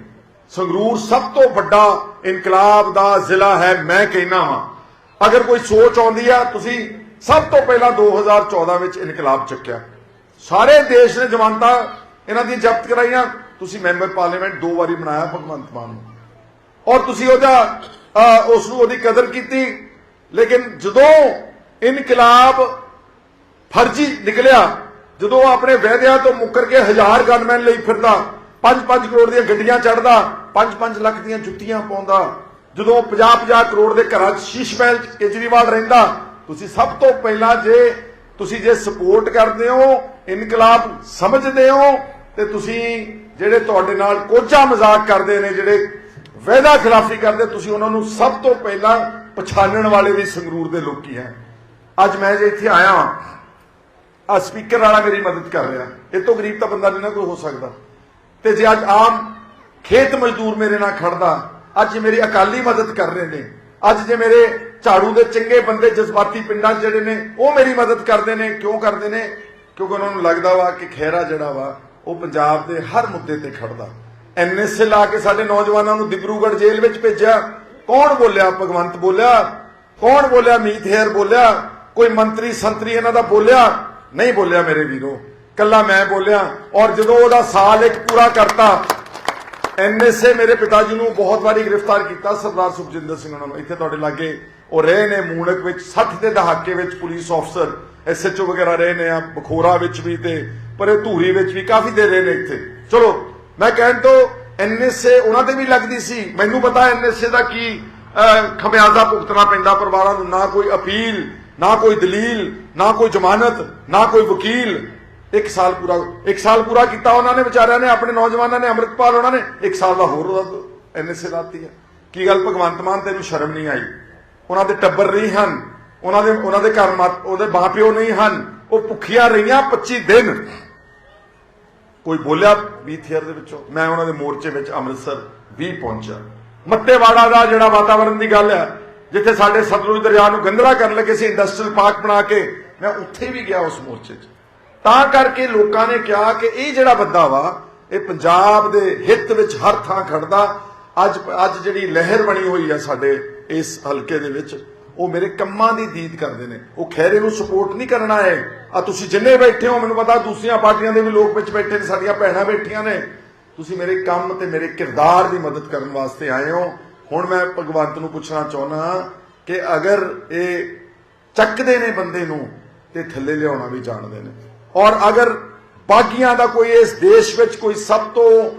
A: ਸੰਗਰੂਰ ਸਭ ਤੋਂ ਵੱਡਾ ਇਨਕਲਾਬ ਦਾ ਜ਼ਿਲ੍ਹਾ ਹੈ, ਮੈਂ ਕਹਿਣਾ ਵਾਂ। ਅਗਰ ਕੋਈ ਸੋਚ ਆਉਂਦੀ ਆ, ਤੁਸੀਂ ਸਭ ਤੋਂ ਪਹਿਲਾਂ 2014 ਵਿੱਚ ਇਨਕਲਾਬ ਚੱਕਿਆ। ਸਾਰੇ ਦੇਸ਼ ਨੇ ਜ਼ਮਾਨਤਾਂ ਇਹਨਾਂ ਦੀ ਜ਼ਬਤ ਕਰਾਈਆਂ। ਤੁਸੀਂ ਮੈਂਬਰ ਪਾਰਲੀਮੈਂਟ ਦੋ ਵਾਰੀ ਬਣਾਇਆ ਭਗਵੰਤ ਮਾਨ ਨੂੰ। ਔਰ ਤੁਸੀਂ ਉਹਦਾ ਅਹ, ਉਸ ਨੂੰ ਉਹਦੀ ਕਦਰ ਕੀਤੀ। ਲੇਕਿਨ ਜਦੋਂ ਇਨਕਲਾਬ ਫਰਜ਼ੀ ਨਿਕਲਿਆ ਜਦੋਂ ਆਪਣੇ ਵਾਅਦਿਆਂ ਤੋਂ ਮੁੱਕਰ ਕੇ ਹਜ਼ਾਰ ਗਨਮੈਨ ਲਈ ਫਿਰਦਾ 5-5 ਕਰੋੜ ਦੀਆਂ ਗੱਡੀਆਂ ਚੜਦਾ 5-5 ਲੱਖ ਦੀਆਂ ਜੁੱਤੀਆਂ ਪਾਉਂਦਾ ਜਦੋਂ 50-50 ਕਰੋੜ ਦੇ ਘਰਾਂ 'ਚ ਸ਼ੀਸ਼ ਮਹਿਲ ਕੇਜਰੀਵਾਲ ਰਹਿੰਦਾ ਤੁਸੀਂ ਸਭ ਤੋਂ ਪਹਿਲਾਂ ਜੇ ਤੁਸੀਂ ਜੇ ਸਪੋਰਟ ਕਰਦੇ ਹੋ, ਇਨਕਲਾਬ ਸਮਝਦੇ ਹੋ, ਤੇ ਤੁਸੀਂ ਜਿਹੜੇ ਤੁਹਾਡੇ ਨਾਲ ਕੋਝਾ ਮਜ਼ਾਕ ਕਰਦੇ ਨੇ, ਜਿਹੜੇ ਵਾਅਦਾ ਖਿਲਾਫੀ ਕਰਦੇ, ਤੁਸੀਂ ਉਹਨਾਂ ਨੂੰ ਸਭ ਤੋਂ ਪਹਿਲਾਂ ਪਛਾਣਨ ਵਾਲੇ ਵੀ ਸੰਗਰੂਰ ਦੇ ਲੋਕੀ ਹੈ। ਅੱਜ ਮੈਂ ਜੇ ਇੱਥੇ ਆਇਆ ਹਾਂ ਆ ਸਪੀਕਰ ਵਾਲਾ ਮੇਰੀ ਮਦਦ ਕਰ ਰਿਹਾ। ਇਹ ਤੋਂ ਗਰੀਬ ਤਾਂ ਬੰਦਾ ਨਹੀਂ ਨਾ ਕੋਈ ਹੋ ਸਕਦਾ। ਤੇ ਜੇ ਅੱਜ ਆਮ ਖੇਤ ਮਜ਼ਦੂਰ ਮੇਰੇ ਨਾਲ ਖੜਦਾ, ਅੱਜ ਮੇਰੀ ਅਕਾਲੀ ਮਦਦ ਕਰ ਰਹੇ ਨੇ ਅੱਜ ਜੇ ਮੇਰੇ ਝਾੜੂ ਦੇ ਚੰਗੇ ਬੰਦੇ ਜਜ਼ਬਾਤੀ ਪਿੰਡਾਂ ਜਿਹੜੇ ਨੇ, ਉਹ ਮੇਰੀ ਮਦਦ ਕਰਦੇ ਨੇ, ਕਿਉਂ ਕਰਦੇ ਨੇ? ਕਿਉਂਕਿ ਉਹਨਾਂ ਨੂੰ ਲੱਗਦਾ ਵਾ ਕਿ ਖਹਿਰਾ ਜਿਹੜਾ ਵਾ, ਉਹ ਪੰਜਾਬ ਦੇ ਹਰ ਮੁੱਦੇ ਤੇ ਖੜਦਾ। ਐਨਐਸਏ ਲਾ ਕੇ ਸਾਡੇ ਨੌਜਵਾਨਾਂ ਨੂੰ ਦਿਬਰੂਗੜ੍ਹ ਜੇਲ੍ਹ ਵਿੱਚ ਭੇਜਿਆ। ਕੌਣ ਬੋਲਿਆ? ਭਗਵੰਤ ਬੋਲਿਆ। ਕੌਣ ਬੋਲਿਆ? ਮੀਤ ਹੇਰ ਬੋਲਿਆ। ਕੋਈ ਮੰਤਰੀ, ਸੰਤਰੀ ਇਹਨਾਂ ਦਾ ਬੋਲਿਆ? ਨਹੀਂ ਬੋਲਿਆ ਮੇਰੇ ਵੀਰੋ। ਕੱਲਾ ਮੈਂ ਬੋਲਿਆ। ਔਰ ਜਦੋਂ ਉਹਦਾ ਸਾਲ ਇੱਕ ਪੂਰਾ ਕਰਤਾ ਐਨਐਸਏ ਮੇਰੇ ਪਿਤਾ ਜੀ ਨੂੰ ਬਹੁਤ ਵਾਰੀ ਗ੍ਰਿਫਤਾਰ ਕੀਤਾ ਸਰਦਾਰ ਸੁਖਜਿੰਦਰ ਸਿੰਘ ਉਹਨਾਂ ਨੂੰ। ਇੱਥੇ ਤੁਹਾਡੇ ਲਾਗੇ ਉਹ ਰਹੇ ਨੇ ਮੂਣਕ ਵਿੱਚ 60 ਦੇ ਦਹਾਕੇ ਵਿੱਚ ਪੁਲਿਸ ਅਫਸਰ ਐਸਐਚਓ ਵਗੈਰਾ ਰਹੇ ਨੇ ਆ, ਬਖੋਰਾ ਵਿੱਚ ਵੀ ਤੇ ਪਰੇ ਧੂਰੀ ਵਿੱਚ ਵੀ ਕਾਫੀ ਦੇ ਰਹੇ ਨੇ ਇੱਥੇ। ਚਲੋ, ਮੈਂ ਕਹਿਣ ਤੋਂ ਐਨਐਸਏ ਉਹਨਾਂ ਤੇ ਵੀ ਲੱਗਦੀ ਸੀ। ਮੈਨੂੰ ਪਤਾ ਐਨਐਸਏ ਦਾ ਕੀ ਖਮਿਆਜ਼ਾ ਭੁਗਤਣਾ ਪੈਂਦਾ ਪਰਿਵਾਰਾਂ ਨੂੰ। ਨਾ ਕੋਈ ਅਪੀਲ, ਨਾ ਕੋਈ ਦਲੀਲ, ਨਾ ਕੋਈ ਜ਼ਮਾਨਤ, ਨਾ ਕੋਈ ਵਕੀਲ ਇੱਕ ਸਾਲ ਪੂਰਾ, ਇੱਕ ਸਾਲ ਪੂਰਾ ਕੀਤਾ ਉਹਨਾਂ ਨੇ, ਵਿਚਾਰਿਆਂ ਨੇ, ਆਪਣੇ ਨੌਜਵਾਨਾਂ ਨੇ, ਅੰਮ੍ਰਿਤਪਾਲ ਉਹਨਾਂ ਨੇ, ਇੱਕ ਸਾਲ ਦਾ ਹੋਰ ਐਨਐਸਏ ਲਾਤੀ ਹੈ ਕੀ ਗੱਲ, ਭਗਵੰਤ ਮਾਨ ਤੈਨੂੰ ਸ਼ਰਮ ਨਹੀਂ ਆਈ? ਉਹਨਾਂ ਦੇ ਟੱਬਰ ਨਹੀਂ ਹਨ, ਉਹਨਾਂ ਦੇ ਉਹਨਾਂ ਦੇ ਘਰ ਮਾਤ ਉਹਦੇ ਮਾਪਿਓ ਨਹੀਂ ਹਨ, ਉਹ ਭੁੱਖੀਆਂ ਰਹੀਆਂ 25 ਦਿਨ। ਕੋਈ ਬੋਲਿਆ ਵੀ ਥੀਅਰ ਦੇ ਵਿੱਚੋਂ? ਮੈਂ ਉਹਨਾਂ ਦੇ ਮੋਰਚੇ ਵਿੱਚ ਅੰਮ੍ਰਿਤਸਰ ਵੀ ਪਹੁੰਚਾ ਮੱਤੇਵਾੜਾ ਦਾ ਜਿਹੜਾ ਵਾਤਾਵਰਣ ਦੀ ਗੱਲ ਹੈ, ਜਿੱਥੇ ਸਾਡੇ ਸਤਲੁਜ ਦਰਿਆ ਨੂੰ ਗੰਦਲਾ ਕਰਨ ਲੱਗੇ ਸੀ, ਇੰਡਸਟਰੀਅਲ ਪਾਰਕ ਬਣਾ ਕੇ, ਮੈਂ ਉੱਥੇ ਵੀ ਗਿਆ ਉਸ ਮੋਰਚੇ 'ਚ। ਤਾਂ ਕਰਕੇ ਲੋਕਾਂ ਨੇ ਕਿਹਾ ਕਿ ਇਹ ਜਿਹੜਾ ਬੰਦਾ ਵਾ, ਇਹ ਪੰਜਾਬ ਦੇ ਹਿੱਤ ਵਿੱਚ ਹਰ ਥਾਂ ਖੜਦਾ। ਅੱਜ ਅੱਜ ਜਿਹੜੀ ਲਹਿਰ ਬਣੀ ਹੋਈ ਹੈ ਸਾਡੇ ਇਸ ਹਲਕੇ ਦੇ ਵਿੱਚ, ਉਹ ਮੇਰੇ ਕੰਮਾਂ ਦੀ ਦੀਦ ਕਰਦੇ ਨੇ। ਉਹ ਖੈਰੇ ਨੂੰ ਸਪੋਰਟ ਨਹੀਂ ਕਰਨਾ ਹੈ ਆ ਤੁਸੀਂ ਜਿੰਨੇ ਬੈਠੇ ਹੋ, ਮੈਨੂੰ ਪਤਾ ਦੂਸਰੀਆਂ ਪਾਰਟੀਆਂ ਦੇ ਵੀ ਲੋਕ ਵਿੱਚ ਬੈਠੇ ਨੇ, ਸਾਡੀਆਂ ਭੈਣਾਂ ਬੈਠੀਆਂ ਨੇ। ਤੁਸੀਂ ਮੇਰੇ ਕੰਮ ਤੇ ਮੇਰੇ ਕਿਰਦਾਰ ਦੀ ਮਦਦ ਕਰਨ ਵਾਸਤੇ ਆਏ ਹੋ। ਹੁਣ ਮੈਂ ਭਗਵੰਤ ਨੂੰ ਪੁੱਛਣਾ ਚਾਹੁੰਦਾ ਕਿ ਅਗਰ ਇਹ ਚੱਕਦੇ ਨੇ ਬੰਦੇ ਨੂੰ, ਤੇ ਥੱਲੇ ਲਿਆਉਣਾ ਵੀ ਜਾਣਦੇ ਨੇ। ਔਰ ਅਗਰ ਬਾਗੀਆਂ ਦਾ ਕੋਈ ਇਸ ਦੇਸ਼ ਵਿੱਚ ਕੋਈ ਸਭ ਤੋਂ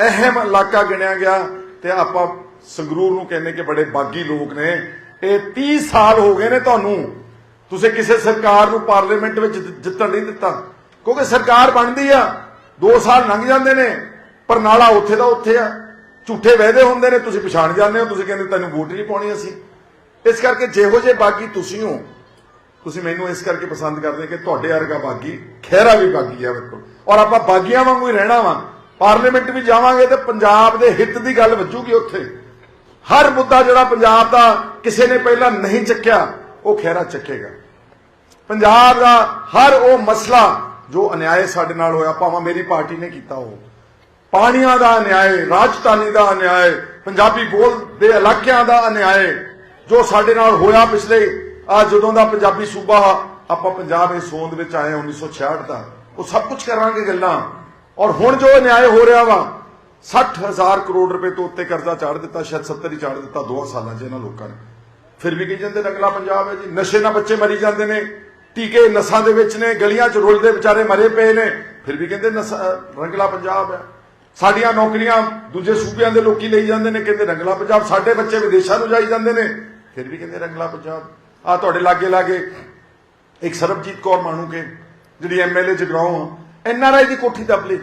A: ਅਹਿਮ ਇਲਾਕਾ ਗਿਣਿਆ ਗਿਆ, ਤੇ ਆਪਾਂ ਸੰਗਰੂਰ ਨੂੰ ਕਹਿੰਦੇ ਕਿ ਬੜੇ ਬਾਗੀ ਲੋਕ ਨੇ। ਇਹ 30 ਸਾਲ ਹੋ ਗਏ ਨੇ ਤੁਹਾਨੂੰ। ਤੁਸੀਂ ਕਿਸੇ ਸਰਕਾਰ ਨੂੰ ਪਾਰਲੀਮੈਂਟ ਵਿੱਚ ਜਿੱਤਣ ਨਹੀਂ ਦਿੱਤਾ। ਕਿਉਂਕਿ ਸਰਕਾਰ ਬਣਦੀ ਆ। 2 ਸਾਲ ਲੰਘ ਜਾਂਦੇ ਨੇ। ਪਰ ਨਾਲਾ ਉੱਥੇ ਦਾ ਉੱਥੇ ਆ। ਝੂਠੇ ਵਾਅਦੇ ਹੁੰਦੇ ਨੇ। ਤੁਸੀਂ ਪਛਾਣ ਜਾਂਦੇ ਹੋ। ਤੁਸੀਂ ਕਹਿੰਦੇ ਤੈਨੂੰ ਵੋਟ ਨਹੀਂ ਪਾਉਣੀ ਅਸੀਂ। ਇਸ ਕਰਕੇ ਜਿਹੋ ਜੇ ਬਾਗੀ ਤੁਸੀਂ ਹੋ ਤੁਸੀਂ ਮੈਨੂੰ ਇਸ ਕਰਕੇ ਪਸੰਦ ਕਰਦੇ ਕਿ ਤੁਹਾਡੇ ਵਰਗਾ ਬਾਗੀ, ਖਹਿਰਾ ਵੀ ਬਾਗੀ ਆ ਬਿਲਕੁਲ ਔਰ ਆਪਾਂ ਬਾਗੀਆਂ ਵਾਂਗੂ ਹੀ ਰਹਿਣਾ ਵਾ। ਪਾਰਲੀਮੈਂਟ ਵੀ ਜਾਵਾਂਗੇ ਤੇ ਪੰਜਾਬ ਦੇ ਹਿੱਤ ਦੀ ਗੱਲ ਵੱਜੂਗੀ ਉੱਥੇ। ਹਰ ਮੁੱਦਾ ਜਿਹੜਾ ਪੰਜਾਬ ਦਾ ਕਿਸੇ ਨੇ ਪਹਿਲਾਂ ਨਹੀਂ ਚੱਕਿਆ, ਉਹ ਖਹਿਰਾ ਚੱਕੇਗਾ। ਪੰਜਾਬ ਦਾ ਹਰ ਉਹ ਮਸਲਾ ਜੋ ਅਨਿਆਏ ਸਾਡੇ ਨਾਲ ਹੋਇਆ, ਭਾਵੇਂ ਮੇਰੀ ਪਾਰਟੀ ਨੇ ਕੀਤਾ ਉਹ ਪਾਣੀਆਂ ਦਾ ਅਨਿਆਏ, ਰਾਜਧਾਨੀ ਦਾ ਅਨਿਆਏ, ਪੰਜਾਬੀ ਬੋਲਦੇ ਇਲਾਕਿਆਂ ਦਾ ਅਨਿਆਏ ਜੋ ਸਾਡੇ ਨਾਲ ਹੋਇਆ ਪਿਛਲੇ ਆ ਜਦੋਂ ਦਾ ਪੰਜਾਬੀ ਸੂਬਾ ਆਪਾਂ ਪੰਜਾਬ ਇਸ ਸੋਂਦ ਵਿੱਚ ਆਏ 1966 ਦਾ, ਉਹ ਸਭ ਕੁਝ ਕਰਾਂਗੇ ਗੱਲਾਂ। ਔਰ ਹੁਣ ਜੋ ਅਨਿਆਏ ਹੋ ਰਿਹਾ ਵਾ 60000 ਕਰੋੜ ਰੁਪਏ ਤੋਂ ਉੱਤੇ ਕਰਜ਼ਾ ਚਾੜ ਦਿੱਤਾ, ਸ਼ਾਇਦ 70 ਹੀ ਚਾੜ ਦਿੱਤਾ ਦੋ ਸਾਲਾਂ 'ਚ ਇਹਨਾਂ ਲੋਕਾਂ ਨੇ। ਫਿਰ ਵੀ ਕਹੀ ਜਾਂਦੇ ਰੰਗਲਾ ਪੰਜਾਬ ਹੈ ਜੀ? ਨਸ਼ੇ ਨਾਲ ਬੱਚੇ ਮਰੀ ਜਾਂਦੇ ਨੇ, ਟੀਕੇ ਨਸਾਂ ਦੇ ਵਿੱਚ ਨੇ, ਗਲੀਆਂ 'ਚ ਰੁਲਦੇ ਵਿਚਾਰੇ ਮਰੇ ਪਏ ਨੇ। ਫਿਰ ਵੀ ਕਹਿੰਦੇ ਨਸ਼ਾ- ਰੰਗਲਾ ਪੰਜਾਬ ਹੈ। ਸਾਡੀਆਂ ਨੌਕਰੀਆਂ ਦੂਜੇ ਸੂਬਿਆਂ ਦੇ ਲੋਕੀ ਲਈ ਜਾਂਦੇ ਨੇ, ਕਹਿੰਦੇ ਰੰਗਲਾ ਪੰਜਾਬ ਸਾਡੇ ਬੱਚੇ ਵਿਦੇਸ਼ਾਂ ਨੂੰ ਜਾਈ ਜਾਂਦੇ ਨੇ। ਫਿਰ ਵੀ ਕਹਿੰਦੇ ਰੰਗਲਾ ਪੰਜਾਬ। ਆ ਤੁਹਾਡੇ ਲਾਗੇ ਲਾਗੇ ਇੱਕ ਸਰਬਜੀਤ ਕੌਰ ਮਾਣੂਕੇ, ਜਿਹੜੀ ਐਮਐਲਏ ਜਗਰਾਉਂ ਆ ਐਨਆਰਆਈ ਦੀ ਕੋਠੀ ਦੱਬ ਲਈ।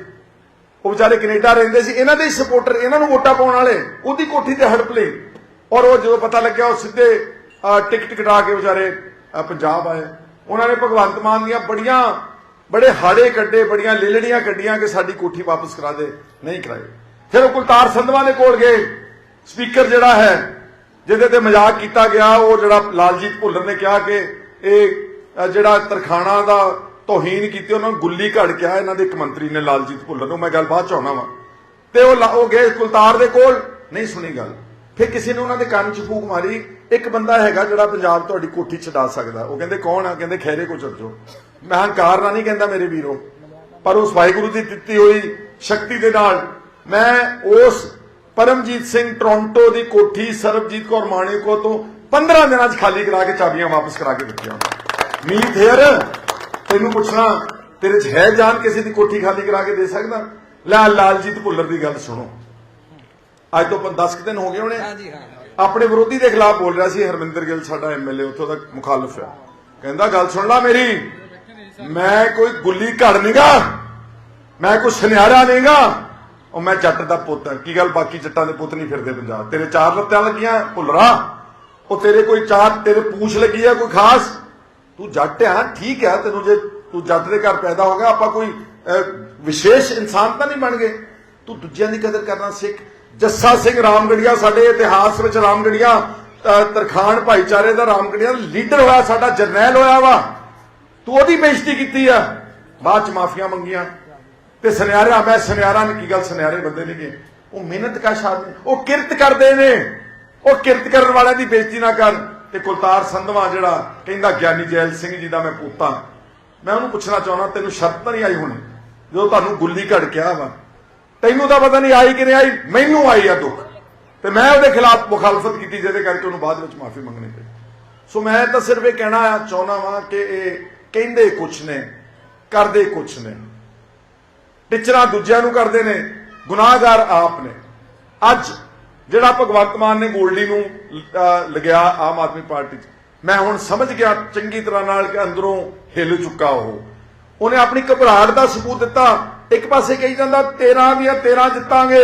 A: ਉਹ ਵਿਚਾਰੇ ਕੈਨੇਡਾ ਰਹਿੰਦੇ ਸੀ, ਇਹਨਾਂ ਦੇ ਸਪੋਰਟਰ ਇਹਨਾਂ ਨੂੰ ਵੋਟਾਂ ਪਾਉਣ ਵਾਲੇ, ਉਹਦੀ ਕੋਠੀ ਤੇ ਹੜਪ ਲਈ। ਔਰ ਉਹ ਜਦੋਂ ਪਤਾ ਲੱਗਿਆ, ਉਹ ਸਿੱਧੇ ਟਿਕਟ ਕਟਾ ਕੇ ਵਿਚਾਰੇ ਪੰਜਾਬ ਆਏ। ਉਹਨਾਂ ਨੇ ਭਗਵੰਤ ਮਾਨ ਦੀਆਂ ਬੜੀਆਂ, ਬੜੇ ਹਾੜੇ ਕੱਢੇ, ਬੜੀਆਂ ਲੇਲੜੀਆਂ ਕੱਢੀਆਂ ਕਿ ਸਾਡੀ ਕੋਠੀ ਵਾਪਸ ਕਰਾ ਦੇ, ਨਹੀਂ ਕਰਾਈ। ਫਿਰ ਉਹ ਕੁਲਤਾਰ ਸੰਧਵਾ ਦੇ ਕੋਲ ਗਏ। ਸਪੀਕਰ ਜਿਹੜਾ ਹੈ ਜਿਹਦੇ ਤੇ ਮਜ਼ਾਕ ਕੀਤਾ ਗਿਆ, ਉਹ ਜਿਹੜਾ ਲਾਲਜੀਤ ਭੁੱਲਰ ਨੇ ਕਿਹਾ ਕਿ ਇਹ ਜਿਹੜਾ ਤਰਖਾਣਾ ਦਾ ਤੋਹੀਨ ਕੀਤੀ, ਉਹਨਾਂ ਨੂੰ ਗੁੱਲੀ ਘੜ ਕਿਹਾ ਇਹਨਾਂ ਦੇ ਇੱਕ ਮੰਤਰੀ ਨੇ ਲਾਲਜੀਤ ਭੁੱਲਰ ਨੂੰ। ਮੈਂ ਗੱਲ ਬਾਅਦ ਚ ਆਉਣਾ ਵਾ। ਤੇ ਉਹ ਉਹ ਗਏ ਕੁਲਤਾਰ ਦੇ ਕੋਲ। ਨਹੀਂ ਸੁਣੀ ਗੱਲ। ਫਿਰ ਕਿਸੇ ਨੇ ਉਹਨਾਂ ਦੇ ਕੰਨ 'ਚ ਫੂਕ ਮਾਰੀ। ਇੱਕ ਬੰਦਾ ਹੈਗਾ ਜਿਹੜਾ ਪੰਜਾਬ ਤੁਹਾਡੀ ਕੋਠੀ ਛਡਾ ਸਕਦਾ। ਉਹ ਕਹਿੰਦੇ, ਕੌਣ ਆ? ਕਹਿੰਦੇ ਖੈਰੇ ਕੋ ਚੱਲ ਮੈਂ ਹੰਕਾਰ ਨਾਲ ਨਹੀਂ ਕਹਿੰਦਾ ਮੇਰੇ ਵੀਰੋ। ਪਰ ਉਸ ਵਾਹਿਗੁਰੂ ਦੀ ਦਿੱਤੀ ਹੋਈ ਸ਼ਕਤੀ ਦੇ ਨਾਲ ਮੈਂ ਉਸ ਪਰਮਜੀਤ ਸਿੰਘ ਟੋਰਾਂਟੋ ਦੀ ਕੋਠੀ ਸਰਬਜੀਤ ਕੌਰ ਮਾਣੇਕੋ ਤੋਂ 15 ਦਿਨਾਂ 'ਚ ਖਾਲੀ ਕਰਾ ਕੇ ਚਾਬੀਆਂ ਵਾਪਸ ਕਰਾ ਕੇ ਦਿੱਤੀਆਂ। ਮੀਤ ਹੇਰ ਤੈਨੂੰ ਪੁੱਛਣਾ ਤੇਰੇ 'ਚ ਹੈ ਜਾਨ ਕਿਸੇ ਦੀ ਕੋਠੀ ਖਾਲੀ ਕਰਾ ਕੇ ਦੇ ਸਕਦਾ? ਲੈ ਲਾਲਜੀਤ ਭੁੱਲਰ ਦੀ ਗੱਲ ਸੁਣੋ। ਅੱਜ ਤੋਂ 10 ਦਿਨ ਹੋ ਗਏ ਹੋਣੇ।
B: ਹਾਂ।
A: ਆਪਣੇ ਵਿਰੋਧੀ ਦੇ ਖਿਲਾਫ ਬੋਲ ਰਿਹਾ ਸੀ ਹਰਮਿੰਦਰ ਗਿੱਲ ਸਾਡਾ ਐਮਐਲਏ ਉੱਥੋਂ ਦਾ ਮੁਖਾਲਫ ਹੈ। ਕਹਿੰਦਾ ਗੱਲ ਸੁਣ ਲੈ ਮੇਰੀ। ਮੈਂ ਕੋਈ ਗੁੱਲੀ ਘੜ ਨਹੀਂਗਾ। ਮੈਂ ਕੋਈ ਸੁਨਿਆਰਾ ਨਹੀਂਗਾ। ਉਹ ਮੈਂ ਜੱਟ ਦਾ ਪੁੱਤ ਹਾਂ। ਕੀ ਗੱਲ ਬਾਕੀ ਜੱਟਾਂ ਦੇ ਪੁੱਤ ਨਹੀਂ ਫਿਰਦੇ ਪੰਜਾਬ? ਤੇਰੇ ਚਾਰ ਲੱਤਾਂ ਲੱਗੀਆਂ ਭੁੱਲਰਾ। ਉਹ ਤੇਰੇ ਕੋਈ ਚਾਰ ਤੇਰੇ ਪੂਛ ਲੱਗੀ ਆ ਕੋਈ ਖਾਸ? ਤੂੰ ਜੱਟ ਆ ਠੀਕ ਆ। ਤੈਨੂੰ ਜੇ ਤੂੰ ਜੱਟ ਦੇ ਘਰ ਪੈਦਾ ਹੋ ਗਿਆ ਆਪਾਂ ਕੋਈ ਵਿਸ਼ੇਸ਼ ਇਨਸਾਨ ਤਾਂ ਨਹੀਂ ਬਣ ਗਏ। ਤੂੰ ਦੂਜਿਆਂ ਦੀ ਕਦਰ ਕਰਨਾ ਸਿੱਖ। ਜੱਸਾ ਸਿੰਘ ਰਾਮਗੜੀਆ ਸਾਡੇ ਇਤਿਹਾਸ ਵਿੱਚ ਰਾਮਗੜੀਆ ਅਹ, ਤਰਖਾਣ ਭਾਈਚਾਰੇ ਦਾ ਰਾਮਗੜੀਆ ਲੀਡਰ ਹੋਇਆ ਸਾਡਾ ਜਰਨੈਲ ਹੋਇਆ ਵਾ। ਤੂੰ ਉਹਦੀ ਬੇਇੱਜ਼ਤੀ ਕੀਤੀ ਆ। ਬਾਅਦ ਚ ਮਾਫੀਆਂ ਮੰਗੀਆਂ। ਤੇ ਸੁਨਿਆਰਾ, ਮੈਂ ਸੁਨਿਆਰਾ ਨੇ ਕੀ ਗੱਲ ਸੁਨਿਆਰੇ ਬੰਦੇ ਨੇਗੇ? ਉਹ ਮਿਹਨਤ ਕਸ਼ ਆਦਮੀ ਉਹ ਕਿਰਤ ਕਰਦੇ ਨੇ। ਉਹ ਕਿਰਤ ਕਰਨ ਵਾਲਿਆਂ ਦੀ ਬੇਇੱਜ਼ਤੀ ਨਾ ਕਰ। ਤੇ ਕੁਲਤਾਰ ਸੰਧਵਾ ਜਿਹੜਾ ਕਹਿੰਦਾ, ਗਿਆਨੀ ਜੈਲ ਸਿੰਘ ਜੀ ਦਾ ਮੈਂ ਪੋਤਾ। ਮੈਂ ਉਹਨੂੰ ਪੁੱਛਣਾ ਚਾਹੁੰਦਾ, ਤੈਨੂੰ ਸ਼ਰਤ ਤਾਂ ਨਹੀਂ ਆਈ ਹੋਣੀ? ਜਦੋਂ ਤੁਹਾਨੂੰ ਗੁੱਲੀ ਘੜ ਕਿਹਾ ਵਾ ਤੈਨੂੰ ਤਾਂ ਪਤਾ ਨਹੀਂ ਆਈ ਕਿ ਨਹੀਂ ਆਈ, ਮੈਨੂੰ ਆਈ ਆ ਦੁੱਖ। ਤੇ ਮੈਂ ਉਹਦੇ ਖਿਲਾਫ ਮੁਖਾਲਫਤ ਕੀਤੀ, ਜਿਹਦੇ ਕਰਕੇ ਉਹਨੂੰ ਬਾਅਦ ਵਿੱਚ ਮਾਫੀ ਮੰਗਣੀ ਪਈ। ਸੋ ਮੈਂ ਤਾਂ ਸਿਰਫ ਇਹ ਕਹਿਣਾ ਚਾਹੁੰਦਾ ਵਾਂ ਕਿ ਇਹ ਕਹਿੰਦੇ ਕੁਛ ਨੇ, ਕਰਦੇ ਕੁਛ ਨੇ। ਟਿਚਰਾਂ ਦੂਜਿਆਂ ਨੂੰ ਕਰਦੇ ਨੇ, ਗੁਨਾਹਗਾਰ ਆਪ ਨੇ। ਅੱਜ ਜਿਹੜਾ ਭਗਵੰਤ ਮਾਨ ਨੇ ਗੋਲਡੀ ਨੂੰ ਲਗਿਆ ਆਮ ਆਦਮੀ ਪਾਰਟੀ 'ਚ, ਮੈਂ ਹੁਣ ਸਮਝ ਗਿਆ ਚੰਗੀ ਤਰ੍ਹਾਂ ਨਾਲ ਕਿ ਅੰਦਰੋਂ ਹਿੱਲ ਚੁੱਕਾ ਉਹ। ਉਹਨੇ ਆਪਣੀ ਘਬਰਾਹਟ ਦਾ ਸਬੂਤ ਦਿੱਤਾ, ਇੱਕ ਪਾਸੇ ਕਹੀ ਜਾਂਦਾ 13 ਦੀਆਂ 13 ਜਿੱਤਾਂਗੇ।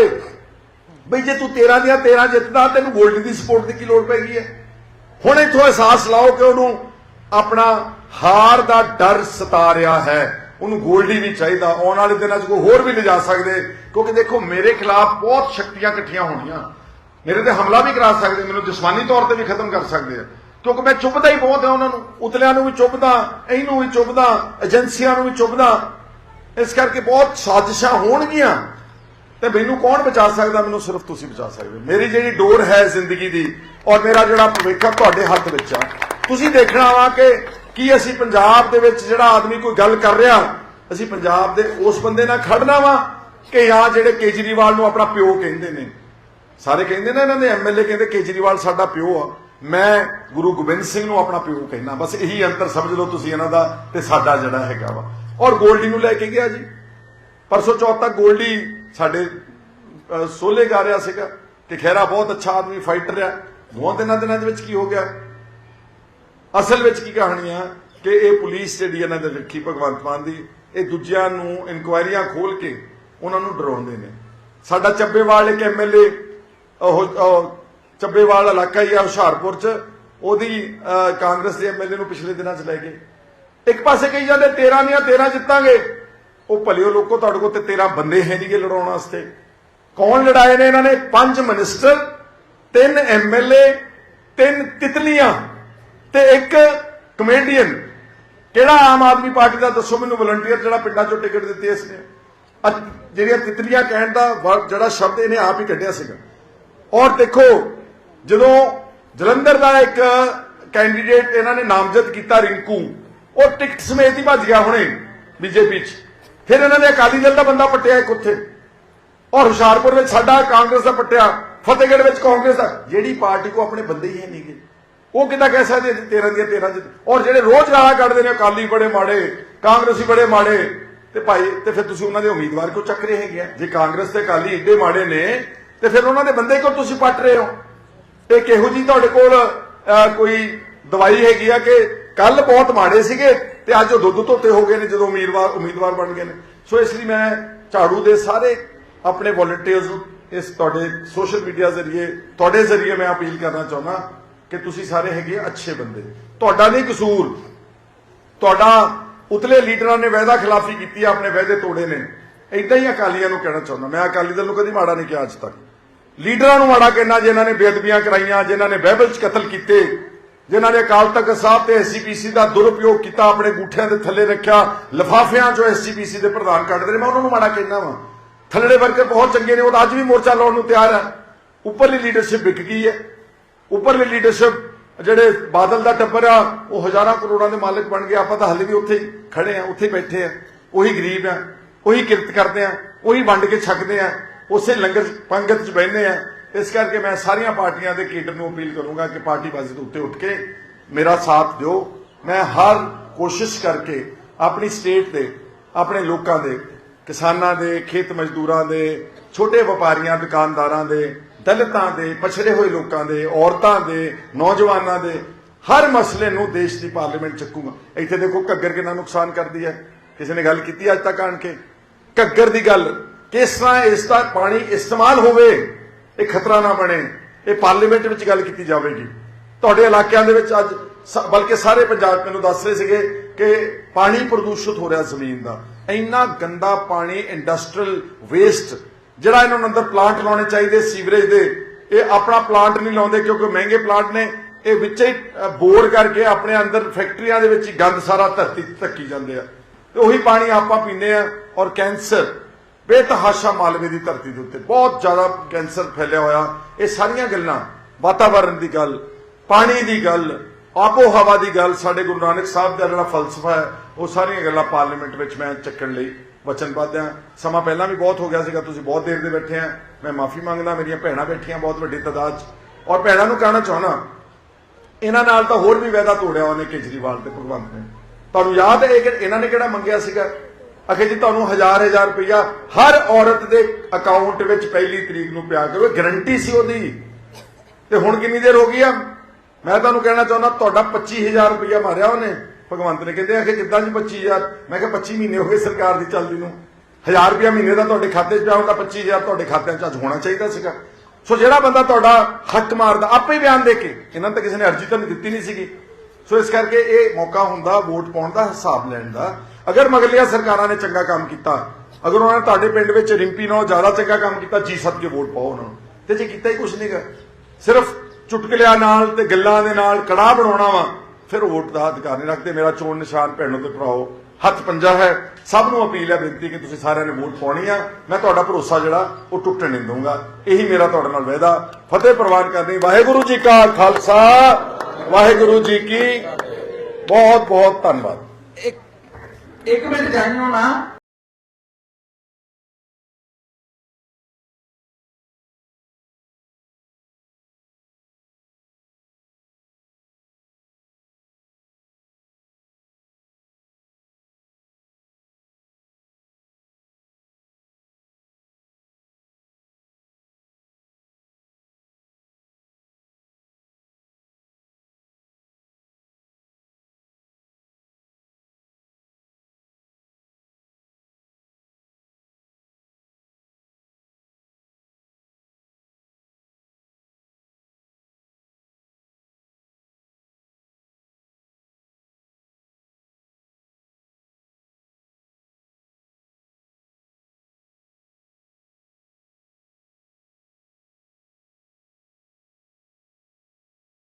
A: ਬਈ ਜੇ ਤੂੰ 13 ਦੀਆਂ 13 ਜਿੱਤਦਾ, ਤੈਨੂੰ ਗੋਲਡੀ ਦੀ ਸਪੋਰਟ ਦੀ ਕੀ ਲੋੜ ਪੈਗੀ ਹੈ? ਹੁਣ ਇਥੋਂ ਅਹਿਸਾਸ ਲਾਓ ਕਿ ਉਹਨੂੰ ਆਪਣਾ ਹਾਰ ਦਾ ਡਰ ਸਤਾ ਰਿਹਾ ਹੈ। ਉਹਨੂੰ ਗੋਲਡੀ ਵੀ ਚਾਹੀਦਾ, ਆਉਣ ਵਾਲੇ ਦਿਨਾਂ 'ਚ ਕੋਈ ਹੋਰ ਵੀ ਲਿਜਾ ਸਕਦੇ। ਕਿਉਂਕਿ ਦੇਖੋ, ਮੇਰੇ ਖਿਲਾਫ ਬਹੁਤ ਸ਼ਕਤੀਆਂ ਇਕੱਠੀਆਂ ਹੋਣੀਆਂ। ਮੇਰੇ ਤੇ ਹਮਲਾ ਵੀ ਕਰਾ ਸਕਦੇ, ਮੈਨੂੰ ਜਿਸਮਾਨੀ ਤੌਰ ਤੇ ਵੀ ਖਤਮ ਕਰ ਸਕਦੇ ਆ। ਕਿਉਂਕਿ ਮੈਂ ਚੁੱਪਦਾ ਹੀ ਬਹੁਤ ਹਾਂ ਉਹਨਾਂ ਨੂੰ। ਉਤਲਿਆਂ ਨੂੰ ਵੀ ਚੁੱਪਦਾ ਇਹਨੂੰ ਵੀ ਚੁੱਪਦਾ ਏਜੰਸੀਆਂ ਨੂੰ ਵੀ ਚੁੱਭਦਾ। ਇਸ ਕਰਕੇ ਬਹੁਤ ਸਾਜ਼ਿਸ਼ਾਂ ਹੋਣਗੀਆਂ। ਤੇ ਮੈਨੂੰ ਕੌਣ ਬਚਾ ਸਕਦਾ? ਮੈਨੂੰ ਸਿਰਫ ਤੁਸੀਂ ਬਚਾ ਸਕਦੇ ਹੋ। ਮੇਰੀ ਜਿਹੜੀ ਡੋਰ ਹੈ ਜ਼ਿੰਦਗੀ ਦੀ, ਔਰ ਮੇਰਾ ਜਿਹੜਾ ਭਵਿੱਖ ਤੁਹਾਡੇ ਹੱਥ ਵਿੱਚ ਆ। ਤੁਸੀਂ ਦੇਖਣਾ ਵਾ ਕਿ ਕੀ ਅਸੀਂ ਪੰਜਾਬ ਦੇ ਵਿੱਚ ਜਿਹੜਾ ਆਦਮੀ ਕੋਈ ਗੱਲ ਕਰ ਰਿਹਾ ਅਸੀਂ ਪੰਜਾਬ ਦੇ ਉਸ ਬੰਦੇ ਨਾਲ ਖੜਨਾ ਵਾ ਕਿ ਜਾਂ ਜਿਹੜੇ ਕੇਜਰੀਵਾਲ ਨੂੰ ਆਪਣਾ ਪਿਓ ਕਹਿੰਦੇ ਨੇ। ਸਾਰੇ ਕਹਿੰਦੇ ਨੇ ਇਹਨਾਂ ਦੇ ਐਮਐਲਏ ਕਹਿੰਦੇ ਕੇਜਰੀਵਾਲ ਸਾਡਾ ਪਿਓ ਆ। ਮੈਂ ਗੁਰੂ ਗੋਬਿੰਦ ਸਿੰਘ ਨੂੰ ਆਪਣਾ ਪਿਓ ਕਹਿਣਾ ਬਸ ਇਹੀ ਅੰਤਰ ਸਮਝ ਲਓ ਤੁਸੀਂ ਇਹਨਾਂ ਦਾ ਤੇ ਸਾਡਾ ਜਿਹੜਾ ਹੈਗਾ ਵਾ। ਔਰ ਗੋਲਡੀ ਨੂੰ ਲੈ ਕੇ ਗਿਆ ਜੀ। ਪਰਸੋਂ ਚੌਥ ਤੱਕ ਗੋਲਡੀ ਸਾਡੇ ਅਹ, ਸੋਲੇ ਗਾ ਰਿਹਾ ਸੀਗਾ ਤੇ ਖੈਰਾ ਬਹੁਤ ਅੱਛਾ ਆਦਮੀ ਫਾਈਟਰ ਆ। ਦੋਹਾਂ ਦਿਨਾਂ ਦਿਨਾਂ ਦੇ ਵਿੱਚ ਕੀ ਹੋ ਗਿਆ? ਅਸਲ ਵਿੱਚ ਕੀ ਕਹਾਣੀ ਆ ਕਿ ਇਹ ਪੁਲਿਸ ਜਿਹੜੀ ਇਹਨਾਂ ਦੇ ਰੱਖੀ ਭਗਵੰਤ ਮਾਨ ਦੀ, ਇਹ ਦੂਜਿਆਂ ਨੂੰ ਇਨਕੁਆਇਰੀਆਂ ਖੋਲ ਕੇ ਉਹਨਾਂ ਨੂੰ ਡਰਾਉਂਦੇ ਨੇ। ਸਾਡਾ ਚੱਬੇਵਾਲ ਇੱਕ ਐਮਐਲਏ ਉਹ ਉਹ ਚੱਬੇਵਾਲ ਇਲਾਕਾ ਹੀ ਆ ਹੁਸ਼ਿਆਰਪੁਰ ਚ, ਉਹਦੀ ਕਾਂਗਰਸ ਦੇ ਐਮਐਲਏ ਨੂੰ ਪਿਛਲੇ ਦਿਨਾਂ ਚ ਲੈ ਗਏ। ਇੱਕ ਪਾਸੇ ਕਹੀ ਜਾਂਦੇ 13 ਦੀਆਂ 13 ਜਿੱਤਾਂਗੇ। ਉਹ ਭਲਿਓ ਲੋਕੋ, ਤੁਹਾਡੇ ਕੋਲ ਤੇ 13 ਬੰਦੇ ਹੈ ਨਹੀਂਗੇ ਲੜਾਉਣ ਵਾਸਤੇ। ਕੌਣ ਲੜਾਏ ਨੇ ਇਹਨਾਂ ਨੇ? ਪੰਜ ਮਿਨਿਸਟਰ, ਤਿੰਨ ਐਮਐਲਏ ਤਿੰਨ ਤਿਤਲੀਆਂ। ਤੇ ਇੱਕ ਕਮੇਡੀਅਨ, ਕਿਹੜਾ ਆਮ ਆਦਮੀ ਪਾਰਟੀ ਦਾ ਦੱਸੋ ਮੈਨੂੰ ਵਲੰਟੀਅਰ ਜਿਹੜਾ ਪਿੰਡਾਂ ਚੋਂ ਟਿਕਟ ਦਿੱਤੀ ਇਸਨੇ ਅੱਜ ਜਿਹੜੀਆਂ ਤਿਤਲੀਆਂ ਕਹਿਣ ਦਾ ਵਰ- ਜਿਹੜਾ ਸ਼ਬਦ ਇਹਨੇ ਆਪ ਹੀ ਕੱਢਿਆ ਸੀਗਾ। ਔਰ ਦੇਖੋ, ਜਦੋਂ ਜਲੰਧਰ ਦਾ ਇੱਕ ਕੈਂਡੀਡੇਟ ਇਹਨਾਂ ਨੇ ਨਾਮਜ਼ਦ ਕੀਤਾ ਰਿੰਕੂ, ਉਹ ਟਿਕਟ ਸਮੇਤ ਹੀ ਭੱਜ ਗਿਆ ਹੁਣੇ ਬੀਜੇਪੀ ਚ। ਫਿਰ ਇਹਨਾਂ ਨੇ ਅਕਾਲੀ ਦਲ ਦਾ ਬੰਦਾ ਪੱਟਿਆ ਇੱਕ ਉੱਥੇ। ਔਰ ਹੁਸ਼ਿਆਰਪੁਰ ਵਿੱਚ ਸਾਡਾ ਕਾਂਗਰਸ ਦਾ ਪੱਟਿਆ, ਫਤਿਹਗੜ੍ਹ ਵਿੱਚ ਕਾਂਗਰਸ ਦਾ। ਜਿਹੜੀ ਪਾਰਟੀ ਕੋ ਆਪਣੇ ਬੰਦੇ ਹੀ ਹੈ ਨਹੀਂਗੇ ਉਹ ਕਿੱਦਾਂ ਕਹਿ ਸਕਦੇ 13 ਦੀਆਂ 13 ਚ ਔਰ ਜਿਹੜੇ ਰੋਜ਼ ਗਾਲਾਂ ਕੱਢਦੇ ਨੇ, ਅਕਾਲੀ ਬੜੇ ਮਾੜੇ, ਕਾਂਗਰਸੀ ਬੜੇ ਮਾੜੇ, ਤੇ ਭਾਈ, ਤੇ ਫਿਰ ਤੁਸੀਂ ਉਹਨਾਂ ਦੇ ਉਮੀਦਵਾਰ ਕਿਉਂ ਚੱਕ ਰਹੇ ਹੈਗੇ ਆ? ਜੇ ਕਾਂਗਰਸ ਤੇ ਅਕਾਲੀ ਏਡੇ ਮਾੜੇ ਨੇ, ਤੇ ਫਿਰ ਉਹਨਾਂ ਦੇ ਬੰਦੇ ਕਿਉਂ ਤੁਸੀਂ ਪੱਟ ਰਹੇ ਹੋ? ਇਹ ਕਿਹੋ ਜੀ ਤੁਹਾਡੇ ਕੋਲ ਕੋਈ ਦਵਾਈ ਹੈਗੀ ਆ ਕਿ ਕੱਲ ਬਹੁਤ ਮਾੜੇ ਸੀਗੇ ਤੇ ਅੱਜ ਉਹ ਦੁੱਧ ਧੋਤੇ ਹੋ ਗਏ ਨੇ ਜਦੋਂ ਉਮੀਦਵਾਰ ਉਮੀਦਵਾਰ ਬਣ ਗਏ ਨੇ? ਸੋ ਇਸ ਲਈ ਮੈਂ ਝਾੜੂ ਦੇ ਸਾਰੇ ਆਪਣੇ ਵੋਲੰਟੀਅਰਸ ਨੂੰ ਇਸ ਤੁਹਾਡੇ ਸੋਸ਼ਲ ਮੀਡੀਆ ਜ਼ਰੀਏ, ਤੁਹਾਡੇ ਜ਼ਰੀਏ ਮੈਂ ਅਪੀਲ ਕਰਨਾ ਚਾਹੁੰਦਾ ਕਿ ਤੁਸੀਂ ਸਾਰੇ ਹੈਗੇ ਅੱਛੇ ਬੰਦੇ। ਤੁਹਾਡਾ ਨਹੀਂ ਕਸੂਰ। ਤੁਹਾਡਾ ਉਤਲੇ ਲੀਡਰਾਂ ਨੇ ਵਾਅਦਾ ਖਿਲਾਫੀ ਕੀਤੀ ਆ, ਆਪਣੇ ਵਾਅਦੇ ਤੋੜੇ ਨੇ। ਇਦਾਂ ਹੀ ਅਕਾਲੀਆਂ ਨੂੰ ਕਹਿਣਾ ਚਾਹੁੰਦਾ। ਮੈਂ ਅਕਾਲੀ ਦਲ ਨੂੰ ਕਦੀ ਮਾੜਾ ਨਹੀਂ ਕਿਹਾ ਅੱਜ ਤੱਕ। ਲੀਡਰਾਂ ਨੂੰ ਮਾੜਾ ਕਹਿਣਾ, ਜਿਨ੍ਹਾਂ ਨੇ ਬੇਅਦਬੀਆਂ ਕਰਾਈਆਂ, ਜਿਨ੍ਹਾਂ ਨੇ ਬਾਈਬਲ 'ਚ ਕਤਲ ਕੀਤੇ, ਜਿਨ੍ਹਾਂ ਨੇ ਅਕਾਲ ਤਖਤ ਸਾਹਿਬ ਤੇ ਐਸਜੀਪੀਸੀ ਦਾ ਦੁਰਉਪਯੋਗ ਕੀਤਾ, ਆਪਣੇ ਗੂਠਿਆਂ ਦੇ ਥੱਲੇ ਰੱਖਿਆ, ਲਫਾਫਿਆਂ 'ਚੋਂ ਐਸਜੀਪੀਸੀ ਦੇ ਪ੍ਰਧਾਨ ਕੱਢਦੇ ਨੇ। ਮੈਂ ਉਹਨਾਂ ਨੂੰ ਮਾੜਾ ਕਹਿਣਾ ਵਾ। ਥੱਲੜੇ ਵਰਕਰ ਬਹੁਤ ਚੰਗੇ ਨੇ, ਉਹ ਤਾਂ ਅੱਜ ਵੀ ਮੋਰਚਾ ਲਾਉਣ ਨੂੰ ਤਿਆਰ ਹੈ ਉੱਪਰਲੀ ਲੀਡਰਸ਼ਿਪ ਵਿਕ ਗਈ ਹੈ। ਉੱਪਰਲੀ ਲੀਡਰਸ਼ਿਪ ਜਿਹੜੇ ਬਾਦਲ ਦਾ ਟੱਬਰ ਆ, ਉਹ ਹਜ਼ਾਰਾਂ ਕਰੋੜਾਂ ਦੇ ਮਾਲਕ ਬਣ ਗਏ। ਆਪਾਂ ਤਾਂ ਹਾਲੇ ਵੀ ਉੱਥੇ ਹੀ ਖੜੇ ਆ, ਉੱਥੇ ਹੀ ਬੈਠੇ ਆ। ਉਹੀ ਗਰੀਬ ਆ, ਉਹੀ ਕਿਰਤ ਕਰਦੇ ਆ, ਉਹੀ ਵੰਡ ਕੇ ਛਕਦੇ ਆ, ਉਸੇ ਲੰਗਰ ਪੰਗਤ ਚ ਬਹਿੰਦੇ ਆ। ਇਸ ਕਰਕੇ ਮੈਂ ਸਾਰੀਆਂ ਪਾਰਟੀਆਂ ਦੇ ਕੇਡਰ ਨੂੰ ਅਪੀਲ ਕਰੂੰਗਾ ਕਿ ਪਾਰਟੀ ਬਾਜ਼ੀ ਦੇ ਉੱਤੇ ਉੱਠ ਕੇ ਮੇਰਾ ਸਾਥ ਦਿਓ। ਮੈਂ ਹਰ ਕੋਸ਼ਿਸ਼ ਕਰਕੇ ਆਪਣੀ ਸਟੇਟ ਦੇ ਆਪਣੇ ਲੋਕਾਂ ਦੇ, ਕਿਸਾਨਾਂ ਦੇ, ਖੇਤ ਮਜ਼ਦੂਰਾਂ ਦੇ, ਛੋਟੇ ਵਪਾਰੀਆਂ, ਦੁਕਾਨਦਾਰਾਂ ਦੇ ਦਲਿਤਾਂ ਦੇ, ਪਛੜੇ ਹੋਏ ਲੋਕਾਂ ਦੇ, ਔਰਤਾਂ ਦੇ, ਨੌਜਵਾਨਾਂ ਦੇ, ਹਰ ਮਸਲੇ ਨੂੰ ਦੇਸ਼ ਦੀ ਪਾਰਲੀਮੈਂਟ ਚੱਕੂਗਾ। ਇੱਥੇ ਦੇਖੋ ਘੱਗਰ ਕਿੰਨਾ ਨੁਕਸਾਨ ਕਰਦੀ ਹੈ। ਕਿਸੇ ਨੇ ਗੱਲ ਕੀਤੀ ਅੱਜ ਤੱਕ ਆਣ ਕੇ? ਘੱਗਰ ਦੀ ਗੱਲ, ਕਿਸ ਤਰ੍ਹਾਂ ਇਸ ਦਾ ਪਾਣੀ ਇਸਤੇਮਾਲ ਹੋਵੇ, ਇਹ ਖਤਰਾ ਨਾ ਬਣੇ, ਇਹ ਪਾਰਲੀਮੈਂਟ ਵਿੱਚ ਗੱਲ ਕੀਤੀ ਜਾਵੇਗੀ। ਤੁਹਾਡੇ ਇਲਾਕਿਆਂ ਦੇ ਵਿੱਚ ਅੱਜ ਸ- ਬਲਕਿ ਸਾਰੇ ਪੰਜਾਬ, ਮੈਨੂੰ ਦੱਸ ਰਹੇ ਸੀਗੇ ਕਿ ਪਾਣੀ ਪ੍ਰਦੂਸ਼ਿਤ ਹੋ ਰਿਹਾ ਜ਼ਮੀਨ ਦਾ। ਇੰਨਾ ਗੰਦਾ ਪਾਣੀ ਇੰਡਸਟਰੀਅਲ ਵੇਸਟ ਜਿਹੜਾ ਇਹਨਾਂ ਨੂੰ ਅੰਦਰ ਪਲਾਂਟ ਲਾਉਣੇ ਚਾਹੀਦੇ ਸੀਵਰੇਜ ਦੇ, ਇਹ ਆਪਣਾ ਪਲਾਂਟ ਨਹੀਂ ਲਾਉਂਦੇ ਕਿਉਂਕਿ ਮਹਿੰਗੇ ਪਲਾਂਟ ਨੇ। ਇਹ ਵਿੱਚੇ ਹੀ ਬੋਰ ਕਰਕੇ ਆਪਣੇ ਅੰਦਰ ਫੈਕਟਰੀਆਂ ਦੇ ਵਿੱਚ ਹੀ ਗੰਦ ਸਾਰਾ ਧਰਤੀ ਧੱਕੀ ਜਾਂਦੇ ਆ। ਤੇ ਉਹੀ ਪਾਣੀ ਆਪਾਂ ਪੀਂਦੇ ਆ ਔਰ ਕੈਂਸਰ ਬੇਤਹਾਸ਼ਾ ਮਾਲਵੇ ਦੀ ਧਰਤੀ ਦੇ ਉੱਤੇ ਬਹੁਤ ਜ਼ਿਆਦਾ ਕੈਂਸਰ ਫੈਲਿਆ ਹੋਇਆ। ਇਹ ਸਾਰੀਆਂ ਗੱਲਾਂ ਵਾਤਾਵਰਣ ਦੀ ਗੱਲ, ਪਾਣੀ ਦੀ ਗੱਲ, ਆਪੋ ਹਵਾ ਦੀ ਗੱਲ, ਸਾਡੇ ਗੁਰੂ ਨਾਨਕ ਸਾਹਿਬ ਦਾ ਜਿਹੜਾ ਫਲਸਫਾ ਹੈ, ਉਹ ਸਾਰੀਆਂ ਗੱਲਾਂ ਪਾਰਲੀਮੈਂਟ ਵਿੱਚ ਮੈਂ ਚੱਕਣ ਲਈ ਵਚਨਬੱਧ ਹਾਂ ਸਮਾਂ ਪਹਿਲਾਂ ਵੀ ਬਹੁਤ ਹੋ ਗਿਆ ਸੀਗਾ, ਤੁਸੀਂ ਬਹੁਤ ਦੇਰ ਦੇ ਬੈਠੇ ਆ। ਮੈਂ ਮਾਫੀ ਮੰਗਦਾ, ਮੇਰੀਆਂ ਭੈਣਾਂ ਬੈਠੀਆਂ ਬਹੁਤ ਵੱਡੀ ਤਾਦਾਦ 'ਚ। ਔਰ ਭੈਣਾਂ ਨੂੰ ਕਹਿਣਾ ਚਾਹਣਾ ਇਹਨਾਂ ਨਾਲ ਤਾਂ ਹੋਰ ਵੀ ਵਾਅਦਾ ਤੋੜਿਆ ਉਹਨੇ ਕੇਜਰੀਵਾਲ ਤੇ ਭਗਵੰਤ ਨੇ। ਤੁਹਾਨੂੰ ਯਾਦ ਹੈ ਕਿ ਇਹਨਾਂ ਨੇ ਕਿਹੜਾ ਮੰਗਿਆ ਸੀਗਾ? ਅਖੇ ਜੀ, ਤੁਹਾਨੂੰ ਹਜ਼ਾਰ ਹਜ਼ਾਰ ਰੁਪਇਆ ਹਰ ਔਰਤ ਦੇ ਅਕਾਊਂਟ ਵਿੱਚ ਪਹਿਲੀ ਤਰੀਕ ਨੂੰ ਪਿਆ ਕਰੋ ਗਰੰਟੀ ਸੀ ਉਹਦੀ। ਤੇ ਹੁਣ ਕਿੰਨੀ ਦੇਰ ਹੋ ਗਈ ਆ? ਮੈਂ ਤੁਹਾਨੂੰ ਕਹਿਣਾ ਚਾਹੁੰਦਾ, ਤੁਹਾਡਾ 25000 ਰੁਪਇਆ ਮਾਰਿਆ ਉਹਨੇ। ਭਗਵੰਤ ਨੇ ਕਹਿੰਦੇ ਆ ਕਿ ਕਿੱਦਾਂ ਜੀ 25000 ਮੈਂ ਕਿਹਾ 25 ਮਹੀਨੇ ਹੋ ਗਏ ਸਰਕਾਰ ਦੀ ਚੱਲਦੀ ਨੂੰ। 1000 ਰੁਪਇਆ ਮਹੀਨੇ ਦਾ ਤੁਹਾਡੇ ਖਾਤੇ 'ਚ ਪਿਆ ਹੁੰਦਾ 25000 ਤੁਹਾਡੇ ਖਾਤਿਆਂ 'ਚ ਅੱਜ ਹੋਣਾ ਚਾਹੀਦਾ ਸੀਗਾ। ਸੋ ਜਿਹੜਾ ਬੰਦਾ ਤੁਹਾਡਾ ਹੱਕ ਮਾਰਦਾ, ਆਪੇ ਬਿਆਨ ਦੇ ਕੇ, ਇਹਨਾਂ ਤਾਂ ਕਿਸੇ ਨੇ ਅਰਜੀ ਤਾਂ ਨਹੀਂ ਦਿੱਤੀ ਨਹੀਂ ਸੀਗੀ। ਸੋ ਇਸ ਕਰਕੇ ਇਹ ਮੌਕਾ ਹੁੰਦਾ ਵੋਟ ਪਾਉਣ ਦਾ, ਹਿਸਾਬ ਲੈਣ ਦਾ। ਅਗਰ ਮਗਲੀਆਂ ਸਰਕਾਰਾਂ ਨੇ ਚੰਗਾ ਕੰਮ ਕੀਤਾ, ਅਗਰ ਉਹਨਾਂ ਨੇ ਤੁਹਾਡੇ ਪਿੰਡ ਵਿੱਚ ਰਿੰਪੀ ਨਾਲੋਂ ਜ਼ਿਆਦਾ ਚੰਗਾ ਕੰਮ ਕੀਤਾ, ਜੀ ਸੱਦ ਕੇ ਵੋਟ ਪਾਓ ਉਹਨਾਂ ਨੂੰ। ਤੇ ਜੇ ਕੀਤਾ ਹੀ ਕੁਝ ਨਹੀਂਗਾ ਸਿਰਫ ਚੁਟਕਲਿਆਂ ਨਾਲ ਤੇ ਗੱਲਾਂ ਦੇ ਨਾਲ ਕੜਾਹ ਬਣਾਉਣਾ ਵਾ ਫਿਰ ਵੋਟ ਦਾ ਅਧਿਕਾਰ ਨਹੀਂ ਰੱਖਦੇ। ਮੇਰਾ ਚੋਣ ਨਿਸ਼ਾਨ ਭੈਣੋ ਤੇ ਭਰਾਓ, ਹੱਥ ਪੰਜਾ ਹੈ। ਸਭ ਨੂੰ ਅਪੀਲ ਹੈ, ਬੇਨਤੀ ਕਿ ਤੁਸੀਂ ਸਾਰਿਆਂ ਨੇ ਵੋਟ ਪਾਉਣੀ ਆ। ਮੈਂ ਤੁਹਾਡਾ ਭਰੋਸਾ ਜਿਹੜਾ, ਉਹ ਟੁੱਟਣ ਨਹੀਂ ਦਊਂਗਾ। ਇਹੀ ਮੇਰਾ ਤੁਹਾਡੇ ਨਾਲ ਵਾਅਦਾ। ਫਤਿਹ ਪ੍ਰਵਾਨ ਕਰਨੀ ਵਾਹਿਗੁਰੂ ਜੀ ਕਾ ਖਾਲਸਾ। ਵਾਹਿਗੁਰੂ ਜੀ ਕੀ ਬਹੁਤ ਬਹੁਤ ਧੰਨਵਾਦ।
C: ਇੱਕ ਇੱਕ ਮਿੰਟ ਜਾਣੋ ਨਾ।